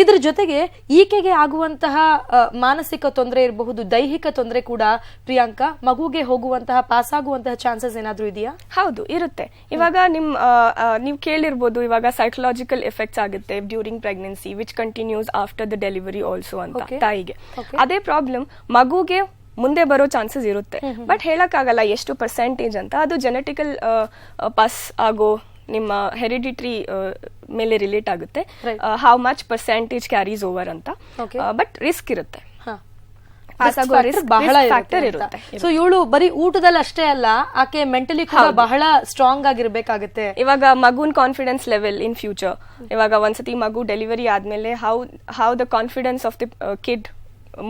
ಇದ್ರ ಜೊತೆಗೆ ಈಕೆಗೆ ಆಗುವಂತಹ ಮಾನಸಿಕ ತೊಂದರೆ ಇರಬಹುದು ದೈಹಿಕ ತೊಂದರೆ ಕೂಡ ಪ್ರಿಯಾಂಕಾ ಮಗುಗೆ ಹೋಗುವಂತಹ ಪಾಸ್ ಆಗುವಂತಹ ಚಾನ್ಸಸ್ ಏನಾದ್ರೂ ಇದೆಯಾ? ಹೌದು ಇರುತ್ತೆ. ಇವಾಗ ನಿಮ್ ನೀವು ಕೇಳಿರ್ಬೋದು ಇವಾಗ ಸೈಕಲಾಜಿಕಲ್ ಎಫೆಕ್ಟ್ಸ್ ಆಗುತ್ತೆ during pregnancy which continues after the delivery also ಅಂತ ತಾಯಿಗೆ. ಅದೇ ಪ್ರಾಬ್ಲಮ್ ಮಗುಗೆ ಮುಂದೆ ಬರೋ ಚಾನ್ಸಸ್ ಇರುತ್ತೆ. ಬಟ್ ಹೇಳಕ್ಕಾಗಲ್ಲ ಎಷ್ಟು ಪರ್ಸೆಂಟೇಜ್ ಅಂತ ಅದು ಜೆನೆಟಿಕಲ್ ಪಾಸ್ ಆಗೋ ನಿಮ್ಮ ಹೆರಿಡಿಟ್ರಿ ಮೇಲೆ ರಿಲೇಟ್ ಆಗುತ್ತೆ. How much percentage carries over ಅಂತ. ಬಟ್ ರಿಸ್ಕ್ ಇರುತ್ತೆ. ಬಹಳ ಇರುತ್ತೆ ಇರುತ್ತೆ, ಸೊ ಇವಳು ಬರೀ ಊಟದಲ್ಲಿ ಅಷ್ಟೇ ಅಲ್ಲ ಆಕೆ ಮೆಂಟಲಿ ಕೂಡ ಬಹಳ ಸ್ಟ್ರಾಂಗ್ ಆಗಿರ್ಬೇಕಾಗುತ್ತೆ. ಇವಾಗ ಮಗುನ್ ಕಾನ್ಫಿಡೆನ್ಸ್ ಲೆವೆಲ್ ಇನ್ ಫ್ಯೂಚರ್ ಇವಾಗ ಒಂದ್ಸತಿ ಮಗು ಡೆಲಿವರಿ ಆದ್ಮೇಲೆ how how the confidence of the kid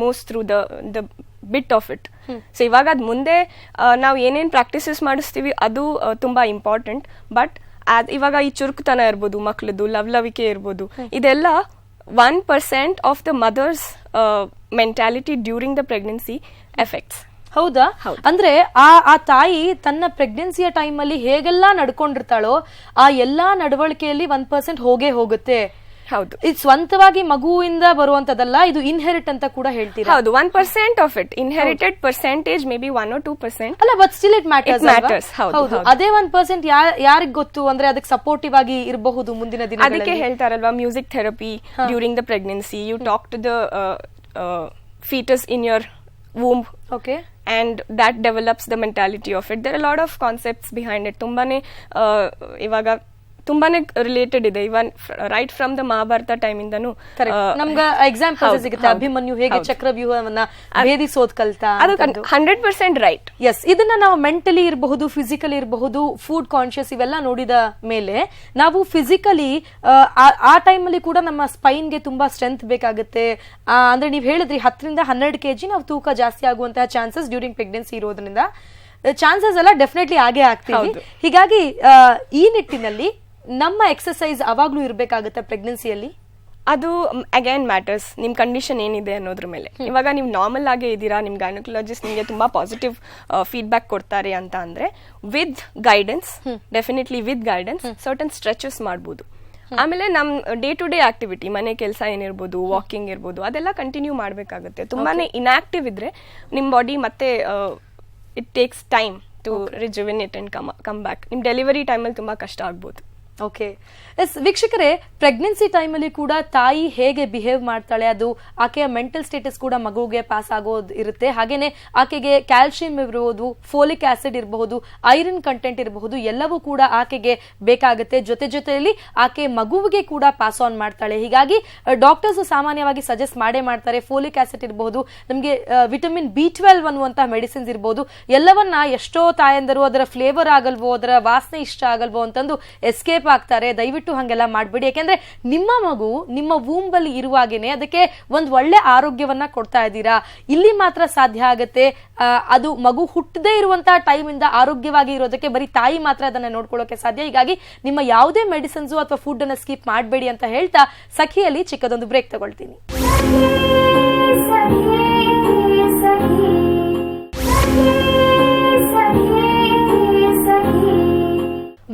moves through the the bit of it so ಇವಾಗ ಅದ್ ಮುಂದೆ ನಾವು ಏನೇನ್ ಪ್ರಾಕ್ಟೀಸಸ್ ಮಾಡಿಸ್ತೀವಿ ಅದು ತುಂಬಾ ಇಂಪಾರ್ಟೆಂಟ್ ಬಟ್ ಇವಾಗ ಈ ಚುರುಕುತನ ಇರ್ಬೋದು ಮಕ್ಳದ್ದು ಲವ್ಲವಿಕೆ ಇರ್ಬೋದು ಇದೆಲ್ಲ one percent of the mothers mentality during the pregnancy effects ಹೌದಾ. ಅಂದ್ರೆ ಆ ಆ ತಾಯಿ ತನ್ನ ಪ್ರೆಗ್ನೆನ್ಸಿಯ ಟೈಮ್ ಅಲ್ಲಿ ಹೇಗೆಲ್ಲ ನಡ್ಕೊಂಡಿರ್ತಾಳೋ ಆ ಎಲ್ಲಾ ನಡವಳಿಕೆಯಲ್ಲಿ ಒಂದ್ ಪರ್ಸೆಂಟ್ ಹೋಗೇ ಹೋಗುತ್ತೆ. ಹೌದು. ಇದು ಸ್ವಂತವಾಗಿ ಮಗುವಿಂದ ಬರುವಂತದಲ್ಲ ಇದು ಇನ್ಹೆರಿಟ್ ಅಂತ ಕೂಡ ಹೇಳ್ತೀರಾ? ಹೌದು one percent of it inherited percentage maybe one or two percent ಅಲ್ಲ but still it matters It matters, ಹೌದು. ಅದೇ ಒನ್ ಪರ್ಸೆಂಟ್ ಯಾರಿಗ್ ಗೊತ್ತು? ಅಂದ್ರೆ ಅದಕ್ಕೆ ಸಪೋರ್ಟಿವ್ ಆಗಿ ಇರಬಹುದು ಮುಂದಿನ ದಿನ ಅದಕ್ಕೆ ಹೇಳ್ತಾರಲ್ವಾ music therapy during the pregnancy you talk to the foetus in your womb okay and that develops the mentality of it there lot of concepts behind it ತುಂಬಾನೇ ಆ, ಇವಾಗ ತುಂಬಾನೇ ರಿಲೇಟೆಡ್ ಇದೆ. Even right from the Mahabharata time ಇಂದನು ಕರೆಕ್ಟ್ ನಮ್ಗ ಎಕ್ಸಾಂಪಲ್ ಸಿಗುತ್ತೆ. ಅಭಿಮನ್ಯು ಹೇಗೆ ಚಕ್ರವ್ಯೂಹವನ್ನ ಭೇದಿಸೋದ್ ಕಲ್ತ ಅದು ಹಂಡ್ರೆಡ್ ಪರ್ಸೆಂಟ್ ರೈಟ್ ಎಸ್ ಇದನ್ನ ನಾವು ಮೆಂಟಲಿ ಇರಬಹುದು ಫಿಸಿಕಲಿ ಇರಬಹುದು ಫುಡ್ ಕಾನ್ಶಿಯಸ್ ಇವೆಲ್ಲ ನೋಡಿದ ಮೇಲೆ ನಾವು ಫಿಸಿಕಲಿ ಆ ಟೈಮ್ ಅಲ್ಲಿ ಕೂಡ ನಮ್ಮ ಸ್ಪೈನ್ಗೆ ತುಂಬಾ ಸ್ಟ್ರೆಂತ್ ಬೇಕಾಗುತ್ತೆ. ಅಂದ್ರೆ ನೀವು ಹೇಳಿದ್ರಿ ಹತ್ತರಿಂದ ಹನ್ನೆರಡು ಕೆಜಿ ನಾವು ತೂಕ ಜಾಸ್ತಿ ಆಗುವಂತಹ ಚಾನ್ಸಸ್ ಡ್ಯೂರಿಂಗ್ ಪ್ರೆಗ್ನೆನ್ಸಿ ಇರೋದ್ರಿಂದ ಚಾನ್ಸಸ್ ಎಲ್ಲ ಡೆಫಿನೆಟ್ಲಿ ಆಗೇ ಆಗ್ತೀವಿ. ಹೀಗಾಗಿ ಈ ನಿಟ್ಟಿನಲ್ಲಿ ನಮ್ಮ ಎಕ್ಸಸೈಸ್ ಅವಾಗ್ಲೂ ಇರಬೇಕಾಗುತ್ತೆ ಪ್ರೆಗ್ನೆನ್ಸಿಯಲ್ಲಿ ಅದು ಅಗೇನ್ ಮ್ಯಾಟರ್ಸ್ ನಿಮ್ಮ ಕಂಡೀಷನ್ ಏನಿದೆ ಅನ್ನೋದ್ರ ಮೇಲೆ. ಇವಾಗ ನೀವು ನಾರ್ಮಲ್ ಆಗೇ ಇದ್ದೀರಾ ನಿಮ್ಮ ಗೈನಕಾಲಜಿಸ್ಟ್ ನಿಮಗೆ ತುಂಬಾ ಪಾಸಿಟಿವ್ ಫೀಡ್ಬ್ಯಾಕ್ ಕೊಡ್ತಾರೆ ಅಂತ ಅಂದ್ರೆ with guidance definitely with guidance certain stretches ಮಾಡ್ಬೋದು. ಆಮೇಲೆ ನಮ್ಮ ಡೇ ಟು ಡೇ ಆಕ್ಟಿವಿಟಿ ಮನೆ ಕೆಲಸ ಏನಿರ್ಬೋದು ವಾಕಿಂಗ್ ಇರ್ಬೋದು ಅದೆಲ್ಲ ಕಂಟಿನ್ಯೂ ಮಾಡಬೇಕಾಗುತ್ತೆ. ತುಂಬಾನೇ ಇನ್ಆಕ್ಟಿವ್ ಇದ್ರೆ ನಿಮ್ಮ ಬಾಡಿ ಮತ್ತೆ it takes time to rejuvenate and come come back ನಿಮ್ಮ ಡೆಲಿವರಿ ಟೈಮಲ್ಲಿ ತುಂಬಾ ಕಷ್ಟ ಆಗ್ಬೋದು. ಓಕೆ ಎಸ್ ವೀಕ್ಷಕರೇ ಪ್ರೆಗ್ನೆನ್ಸಿ ಟೈಮಲ್ಲಿ ಕೂಡ ತಾಯಿ ಹೇಗೆ ಬಿಹೇವ್ ಮಾಡ್ತಾಳೆ, ಅದು ಆಕೆಯ ಮೆಂಟಲ್ ಸ್ಟೇಟಸ್ ಕೂಡ ಮಗುಗೆ ಪಾಸ್ ಆಗೋದು ಇರುತ್ತೆ. ಹಾಗೇನೆ ಆಕೆಗೆ ಕ್ಯಾಲ್ಸಿಯಂ ಇರಬಹುದು ಫೋಲಿಕ್ ಆಸಿಡ್ ಇರಬಹುದು ಐರನ್ ಕಂಟೆಂಟ್ ಇರಬಹುದು ಎಲ್ಲವೂ ಕೂಡ ಆಕೆಗೆ ಬೇಕಾಗುತ್ತೆ. ಜೊತೆ ಜೊತೆಯಲ್ಲಿ ಆಕೆ ಮಗುವಿಗೆ ಕೂಡ ಪಾಸ್ ಆನ್ ಮಾಡ್ತಾಳೆ. ಹೀಗಾಗಿ ಡಾಕ್ಟರ್ಸ್ ಸಾಮಾನ್ಯವಾಗಿ ಸಜೆಸ್ಟ್ ಮಾಡೇ ಮಾಡ್ತಾರೆ. ಫೋಲಿಕ್ ಆಸಿಡ್ ಇರಬಹುದು ನಮಗೆ ವಿಟಮಿನ್ ಬಿ ಟ್ವೆಲ್ವ್ ಅನ್ನುವಂತಹ ಮೆಡಿಸಿನ್ಸ್ ಇರಬಹುದು ಎಲ್ಲವನ್ನ ಎಷ್ಟೋ ತಾಯಂದರು ಅದರ ಫ್ಲೇವರ್ ಆಗಲ್ವೋ, ಅದರ ವಾಸನೆ ಇಷ್ಟ ಆಗಲ್ವೋ ಅಂತಂದು ಎಸ್ಕೇಪ್ ಆಗ್ತಾರೆ ದಯವಿಟ್ಟು ಹಂಗೆಲ್ಲ ಮಾಡಬೇಡಿ. ಯಾಕೆಂದ್ರೆ ನಿಮ್ಮ ಮಗು ನಿಮ್ಮ ವೂಂಬಲ್ಲಿ ಇರುವಾಗೇನೆ ಅದಕ್ಕೆ ಒಂದು ಒಳ್ಳೆ ಆರೋಗ್ಯವನ್ನ ಕೊಡ್ತಾ ಇದ್ದೀರಾ? ಇಲ್ಲಿ ಮಾತ್ರ ಸಾಧ್ಯ ಆಗುತ್ತೆ. ಅದು ಮಗು ಹುಟ್ಟದೇ ಇರುವಂತಹ ಇಂದ ಆರೋಗ್ಯವಾಗಿ ಇರೋದಕ್ಕೆ ಬರೀ ತಾಯಿ ಮಾತ್ರ ಅದನ್ನ ನೋಡ್ಕೊಳ್ಳೋಕೆ ಸಾಧ್ಯ. ಹೀಗಾಗಿ ನಿಮ್ಮ ಯಾವುದೇ ಮೆಡಿಸಿನ್ಸು ಅಥವಾ ಫುಡ್ ಅನ್ನ ಸ್ಕಿಪ್ ಮಾಡಬೇಡಿ ಅಂತ ಹೇಳ್ತಾ ಸಖಿಯಲ್ಲಿ ಚಿಕ್ಕದೊಂದು ಬ್ರೇಕ್ ತಗೊಳ್ತೀನಿ.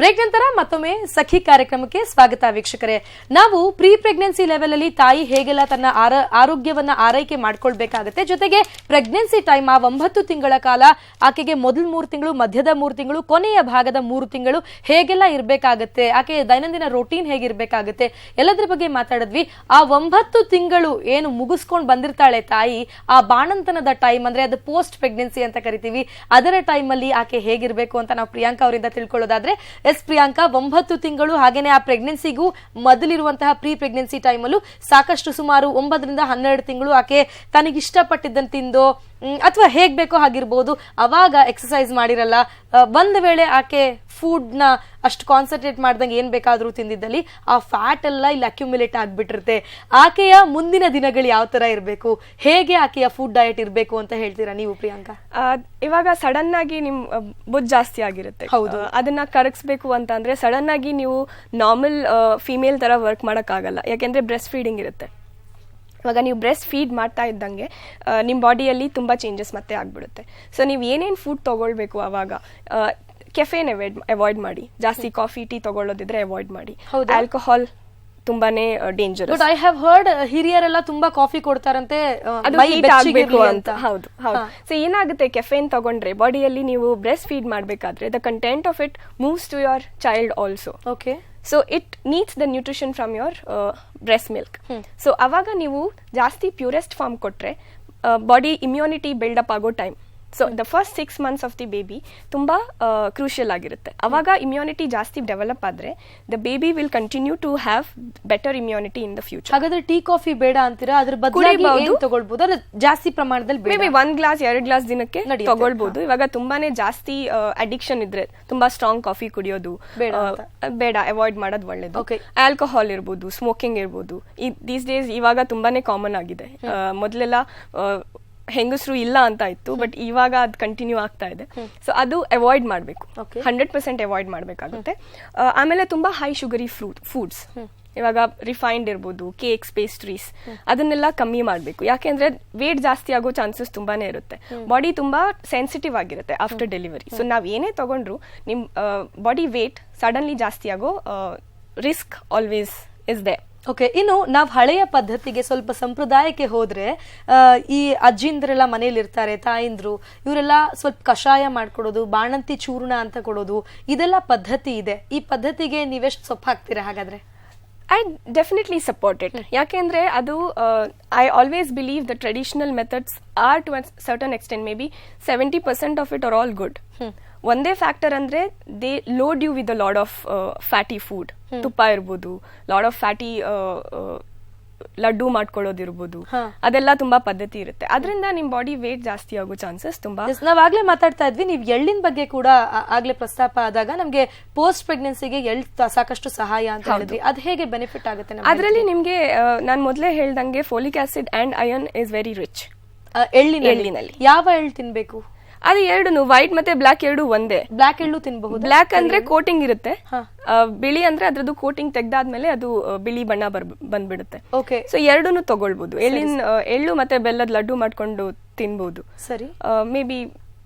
ಬ್ರೇಕ್ ನಂತರ ಮತ್ತೊಮ್ಮೆ ಸಖಿ ಕಾರ್ಯಕ್ರಮಕ್ಕೆ ಸ್ವಾಗತ ವೀಕ್ಷಕರೇ. ನಾವು ಪ್ರೀ ಪ್ರೆಗ್ನೆನ್ಸಿ ಲೆವೆಲ್ ಅಲ್ಲಿ ತಾಯಿ ಹೇಗೆಲ್ಲ ತನ್ನ ಆರ- ಆರೋಗ್ಯವನ್ನ ಆರೈಕೆ ಮಾಡ್ಕೊಳ್ಬೇಕಾಗತ್ತೆ. ಜೊತೆಗೆ ಪ್ರೆಗ್ನೆನ್ಸಿ ಟೈಮ್ ಆ ಒಂಬತ್ತು ತಿಂಗಳ ಕಾಲ ಆಕೆಗೆ ಮೊದಲ ಮೂರು ತಿಂಗಳು, ಮಧ್ಯದ ಮೂರು ತಿಂಗಳು, ಕೊನೆಯ ಭಾಗದ ಮೂರು ತಿಂಗಳು ಹೇಗೆಲ್ಲ ಇರಬೇಕಾಗತ್ತೆ. ಆಕೆ ದೈನಂದಿನ ರೊಟೀನ್ ಹೇಗಿರ್ಬೇಕಾಗತ್ತೆ ಎಲ್ಲದ್ರ ಬಗ್ಗೆ ಮಾತಾಡಿದ್ವಿ. ಆ ಒಂಬತ್ತು ತಿಂಗಳು ಏನು ಮುಗಿಸ್ಕೊಂಡು ಬಂದಿರ್ತಾಳೆ ತಾಯಿ, ಆ ಬಾಣಂತನದ ಟೈಮ್ ಅಂದ್ರೆ ಅದು ಪೋಸ್ಟ್ ಪ್ರೆಗ್ನೆನ್ಸಿ ಅಂತ ಕರಿತೀವಿ. ಅದರ ಟೈಮ್ ಅಲ್ಲಿ ಆಕೆ ಹೇಗಿರ್ಬೇಕು ಅಂತ ನಾವು ಪ್ರಿಯಾಂಕಾ ಅವರಿಂದ ತಿಳ್ಕೊಳ್ಳೋದಾದ್ರೆ ಎಸ್ ಪ್ರಿಯಾಂಕಾ, ಒಂಬತ್ತು ತಿಂಗಳು ಹಾಗೇನೆ ಆ ಪ್ರೆಗ್ನೆನ್ಸಿಗೂ ಮೊದಲಿರುವಂತಹ ಪ್ರೀ ಪ್ರೆಗ್ನೆನ್ಸಿ ಟೈಮಲ್ಲೂ ಸಾಕಷ್ಟು ಸುಮಾರು ಒಂಬತ್ತರಿಂದ ಹನ್ನೆರಡು ತಿಂಗಳು ಆಕೆ ತನಗೆ ಇಷ್ಟಪಟ್ಟಿದ್ದನ್ನು ತಿಂದು ಅಥವಾ ಹೇಗ್ ಬೇಕೋ ಆಗಿರ್ಬೋದು ಅವಾಗ ಎಕ್ಸಸೈಸ್ ಮಾಡಿರಲ್ಲ. ಒಂದ್ ವೇಳೆ ಆಕೆ ಫುಡ್ನ ಅಷ್ಟು ಕಾನ್ಸಂಟ್ರೇಟ್ ಮಾಡ್ದಂಗೆ ಏನು ಬೇಕಾದರೂ ತಿಂದಿದ್ದಲ್ಲಿ ಆ ಫ್ಯಾಟ್ ಎಲ್ಲ ಇಲ್ಲಿ ಅಕ್ಯುಮುಲೇಟ್ ಆಗಿಬಿಟ್ಟಿರುತ್ತೆ. ಆಕೆಯ ಮುಂದಿನ ದಿನಗಳು ಯಾವ ಥರ ಇರಬೇಕು? ಹೇಗೆ ಆಕೆಯ ಫುಡ್ ಡಯಟ್ ಇರಬೇಕು ಅಂತ ಹೇಳ್ತೀರಾ ನೀವು ಪ್ರಿಯಾಂಕಾ? ಇವಾಗ ಸಡನ್ ಆಗಿ ನಿಮ್ಮ ಬುದ್ಧ ಬೊಜ್ಜು ಜಾಸ್ತಿ ಆಗಿರುತ್ತೆ. ಹೌದು. ಅದನ್ನ ಕರಗಿಸ್ಬೇಕು ಅಂತ ಅಂದ್ರೆ ಸಡನ್ ಆಗಿ ನೀವು ನಾರ್ಮಲ್ ಫಿಮೇಲ್ ಥರ ವರ್ಕ್ ಮಾಡೋಕ್ಕಾಗಲ್ಲ. ಯಾಕೆಂದ್ರೆ ಬ್ರೆಸ್ಟ್ ಫೀಡಿಂಗ್ ಇರುತ್ತೆ. ಇವಾಗ ನೀವು ಬ್ರೆಸ್ಟ್ ಫೀಡ್ ಮಾಡ್ತಾ ಇದ್ದಂಗೆ ನಿಮ್ಮ ಬಾಡಿಯಲ್ಲಿ ತುಂಬ ಚೇಂಜಸ್ ಮತ್ತೆ ಆಗಿಬಿಡುತ್ತೆ. ಸೊ ನೀವು ಏನೇನು ಫುಡ್ ತೊಗೊಳ್ಬೇಕು ಅವಾಗ? ಕೆಫೇನ್ ಅವಾಯ್ಡ್ ಅವಾಯ್ಡ್ ಮಾಡಿ. ಜಾಸ್ತಿ ಕಾಫಿ ಟೀ ತಗೊಳ್ಳೋದಿದ್ರೆ ಅವಾಯ್ಡ್ ಮಾಡಿ? ಆಲ್ಕೋಹಾಲ್ ತುಂಬಾನೇ danger but I have heard ಹಿರಿಯರೆಲ್ಲ ತುಂಬಾ ಕಾಫಿ ಕೊಡ್ತಾರಂತೆ ಅಂತ. ಅಂತ. ಹೌದು ಹೌದು. ಸೊ ಏನಾಗುತ್ತೆ ಕೆಫೆನ್ ತಗೊಂಡ್ರೆ ಬಾಡಿಯಲ್ಲಿ ನೀವು ಬ್ರೆಸ್ಟ್ ಫೀಡ್ ಮಾಡಬೇಕಾದ್ರೆ the content of it moves to your child also okay so it needs the nutrition from your breast milk so ಅವಾಗ ನೀವು ಜಾಸ್ತಿ ಪ್ಯೂರೆಸ್ಟ್ ಫಾರ್ಮ್ ಕೊಟ್ರೆ ಬಾಡಿ ಇಮ್ಯುನಿಟಿ ಬಿಲ್ಡಪ್ ಆಗೋ time so the first six months of the baby ತುಂಬಾ ಕ್ರೂಷಿಯಲ್ ಆಗಿರುತ್ತೆ. ಅವಾಗ ಇಮ್ಯುನಿಟಿ ಜಾಸ್ತಿ ಡೆವಲಪ್ ಆದ್ರೆ the baby will continue to have better immunity in the future ಹಾಗಾದ್ರೆ ಟೀ ಕಾಫಿ ಬೇಡ ಅಂತೀರಾ? ಅದ್ರ ಬದಲಾಗಿ ತಗೊಳ್ಬಹುದು ಅಂದ್ರೆ ಜಾಸ್ತಿ ಪ್ರಮಾಣದಲ್ಲಿ ಬೇಬಿ ಒಂದ್ ಗ್ಲಾಸ್ ಎರಡು ಗ್ಲಾಸ್ ದಿನಕ್ಕೆ. ತಗೊಳ್ಬಹುದು ಇವಾಗ ತುಂಬಾನೇ ಜಾಸ್ತಿ ಅಡಿಕ್ಷನ್ ಇದ್ರೆ ತುಂಬಾ ಸ್ಟ್ರಾಂಗ್ ಕಾಫಿ ಕುಡಿಯೋದು ಬೇಡ ಅವಾಯ್ಡ್ ಮಾಡೋದು ಒಳ್ಳೇದು. ಆಲ್ಕೋಹಾಲ್ ಇರ್ಬೋದು ಸ್ಮೋಕಿಂಗ್ ಇರ್ಬೋದು. ದೀಸ್ ಡೇಸ್ ಇವಾಗ ತುಂಬಾನೇ ಕಾಮನ್ ಆಗಿದೆ. ಮೊದಲೆಲ್ಲ ಹೆಂಗಸರು ಇಲ್ಲ ಅಂತ ಇತ್ತು ಬಟ್ ಇವಾಗ ಅದು ಕಂಟಿನ್ಯೂ ಆಗ್ತಾ ಇದೆ. ಸೊ ಅದು ಅವಾಯ್ಡ್ ಮಾಡಬೇಕು. ಹಂಡ್ರೆಡ್ ಪರ್ಸೆಂಟ್ ಅವಾಯ್ಡ್ ಮಾಡಬೇಕಾಗುತ್ತೆ. ಆಮೇಲೆ ತುಂಬ ಹೈ ಶುಗರಿ ಫ್ರೂಟ್ ಫುಡ್ಸ್ ಇವಾಗ ರಿಫೈನ್ಡ್ ಇರ್ಬೋದು ಕೇಕ್ಸ್ ಪೇಸ್ಟ್ರೀಸ್ ಅದನ್ನೆಲ್ಲ ಕಮ್ಮಿ ಮಾಡಬೇಕು. ಯಾಕೆಂದ್ರೆ ವೇಟ್ ಜಾಸ್ತಿ ಆಗೋ ಚಾನ್ಸಸ್ ತುಂಬಾನೇ ಇರುತ್ತೆ. ಬಾಡಿ ತುಂಬಾ ಸೆನ್ಸಿಟಿವ್ ಆಗಿರುತ್ತೆ ಆಫ್ಟರ್ ಡೆಲಿವರಿ ಸೊ ನಾವು ಏನೇ ತಗೊಂಡ್ರು ನಿಮ್ಮ ಬಾಡಿ ವೇಟ್ ಸಡನ್ಲಿ ಜಾಸ್ತಿ ಆಗೋ risk always is there okay ಇನ್ನು ನಾವು ಹಳೆಯ ಪದ್ಧತಿಗೆ ಸ್ವಲ್ಪ ಸಂಪ್ರದಾಯಕ್ಕೆ ಹೋದರೆ ಈ ಅಜ್ಜಿಂದ್ರೆಲ್ಲ ಮನೇಲಿ ಇರ್ತಾರೆ ತಾಯಿಂದ್ರು ಇವರೆಲ್ಲ ಸ್ವಲ್ಪ ಕಷಾಯ ಮಾಡಿಕೊಡೋದು ಬಾಣಂತಿ ಚೂರ್ಣ ಅಂತ ಕೊಡೋದು ಇದೆಲ್ಲ ಪದ್ಧತಿ ಇದೆ. ಈ ಪದ್ಧತಿಗೆ ನೀವೆಷ್ಟು ಸೊಪ್ಪು ಹಾಕ್ತೀರಾ ಹಾಗಾದರೆ? ಐ ಡೆಫಿನೆಟ್ಲಿ ಸಪೋರ್ಟ್ ಇಟ್ ಯಾಕೆಂದ್ರೆ ಅದು I always believe the traditional methods are to certain extent maybe seventy percent of it are all good ಒಂದೇ ಫ್ಯಾಕ್ಟರ್ ಅಂದ್ರೆ they load you with a lot of fatty food ತುಪ್ಪ ಇರ್ಬೋದು ಲಾಡ್ ಆಫ್ ಫ್ಯಾಟಿ ಲಡ್ಡು ಮಾಡ್ಕೊಳ್ಳೋದಿರ್ಬೋದು. ಅದೆಲ್ಲ ತುಂಬಾ ಪದ್ಧತಿ ಇರುತ್ತೆ. ಅದರಿಂದ ನಿಮ್ ಬಾಡಿ ವೇಟ್ ಜಾಸ್ತಿ ಆಗೋ ಚಾನ್ಸಸ್ ತುಂಬಾ ನಾವಾಗ್ಲೇ ನಾವ್ ಆಗ್ಲೇ ಮಾತಾಡ್ತಾ ಇದ್ವಿ ನೀವು ಎಳ್ಳಿನ ಬಗ್ಗೆ ಕೂಡ ಆಗ್ಲೇ ಪ್ರಸ್ತಾಪ ಆದಾಗ ನಮ್ಗೆ ಪೋಸ್ಟ್ ಪ್ರೆಗ್ನೆನ್ಸಿಗೆ ಎಳ್ ಸಾಕಷ್ಟು ಸಹಾಯ ಅಂತ ಹೇಳಿದ್ವಿ ಅದ್ ಹೇಗೆ ಬೆನಿಫಿಟ್ ಆಗುತ್ತೆ ಅದರಲ್ಲಿ ನಿಮ್ಗೆ ನಾನು ಮೊದಲೇ ಹೇಳ್ದಂಗೆ folic acid and iron is very rich ಎಳ್ಳಿನ ಎಳ್ಳಿನಲ್ಲಿ. ಯಾವ ಎಳ್ಳು ತಿನ್ಬೇಕು? ಅದು ಎರಡು ವೈಟ್ ಮತ್ತೆ ಬ್ಲಾಕ್ ಎರಡು ಒಂದೇ. ಬ್ಲಾಕ್ ಎಳ್ಳು ತಿನ್ಬಹುದು. ಬ್ಲಾಕ್ ಅಂದ್ರೆ ಕೋಟಿಂಗ್ ಇರುತ್ತೆ. ಹಾ. ಬಿಳಿ ಅಂದ್ರೆ ಅದ್ರದ್ದು ಕೋಟಿಂಗ್ ತೆಗ್ದಾದ್ಮೇಲೆ ಅದು ಬಿಳಿ ಬಣ್ಣ ಬರ್ ಬಂದ್ಬಿಡುತ್ತೆ. ಓಕೆ ಸೊ ಎರಡೂನು ತಗೊಳ್ಬಹುದು ಎಳ್ಳಿನ ಎಳ್ಳು ಮತ್ತೆ ಬೆಲ್ಲದ ಲಡ್ಡು ಮಾಡ್ಕೊಂಡು ತಿನ್ಬಹುದು ಸರಿ. Maybe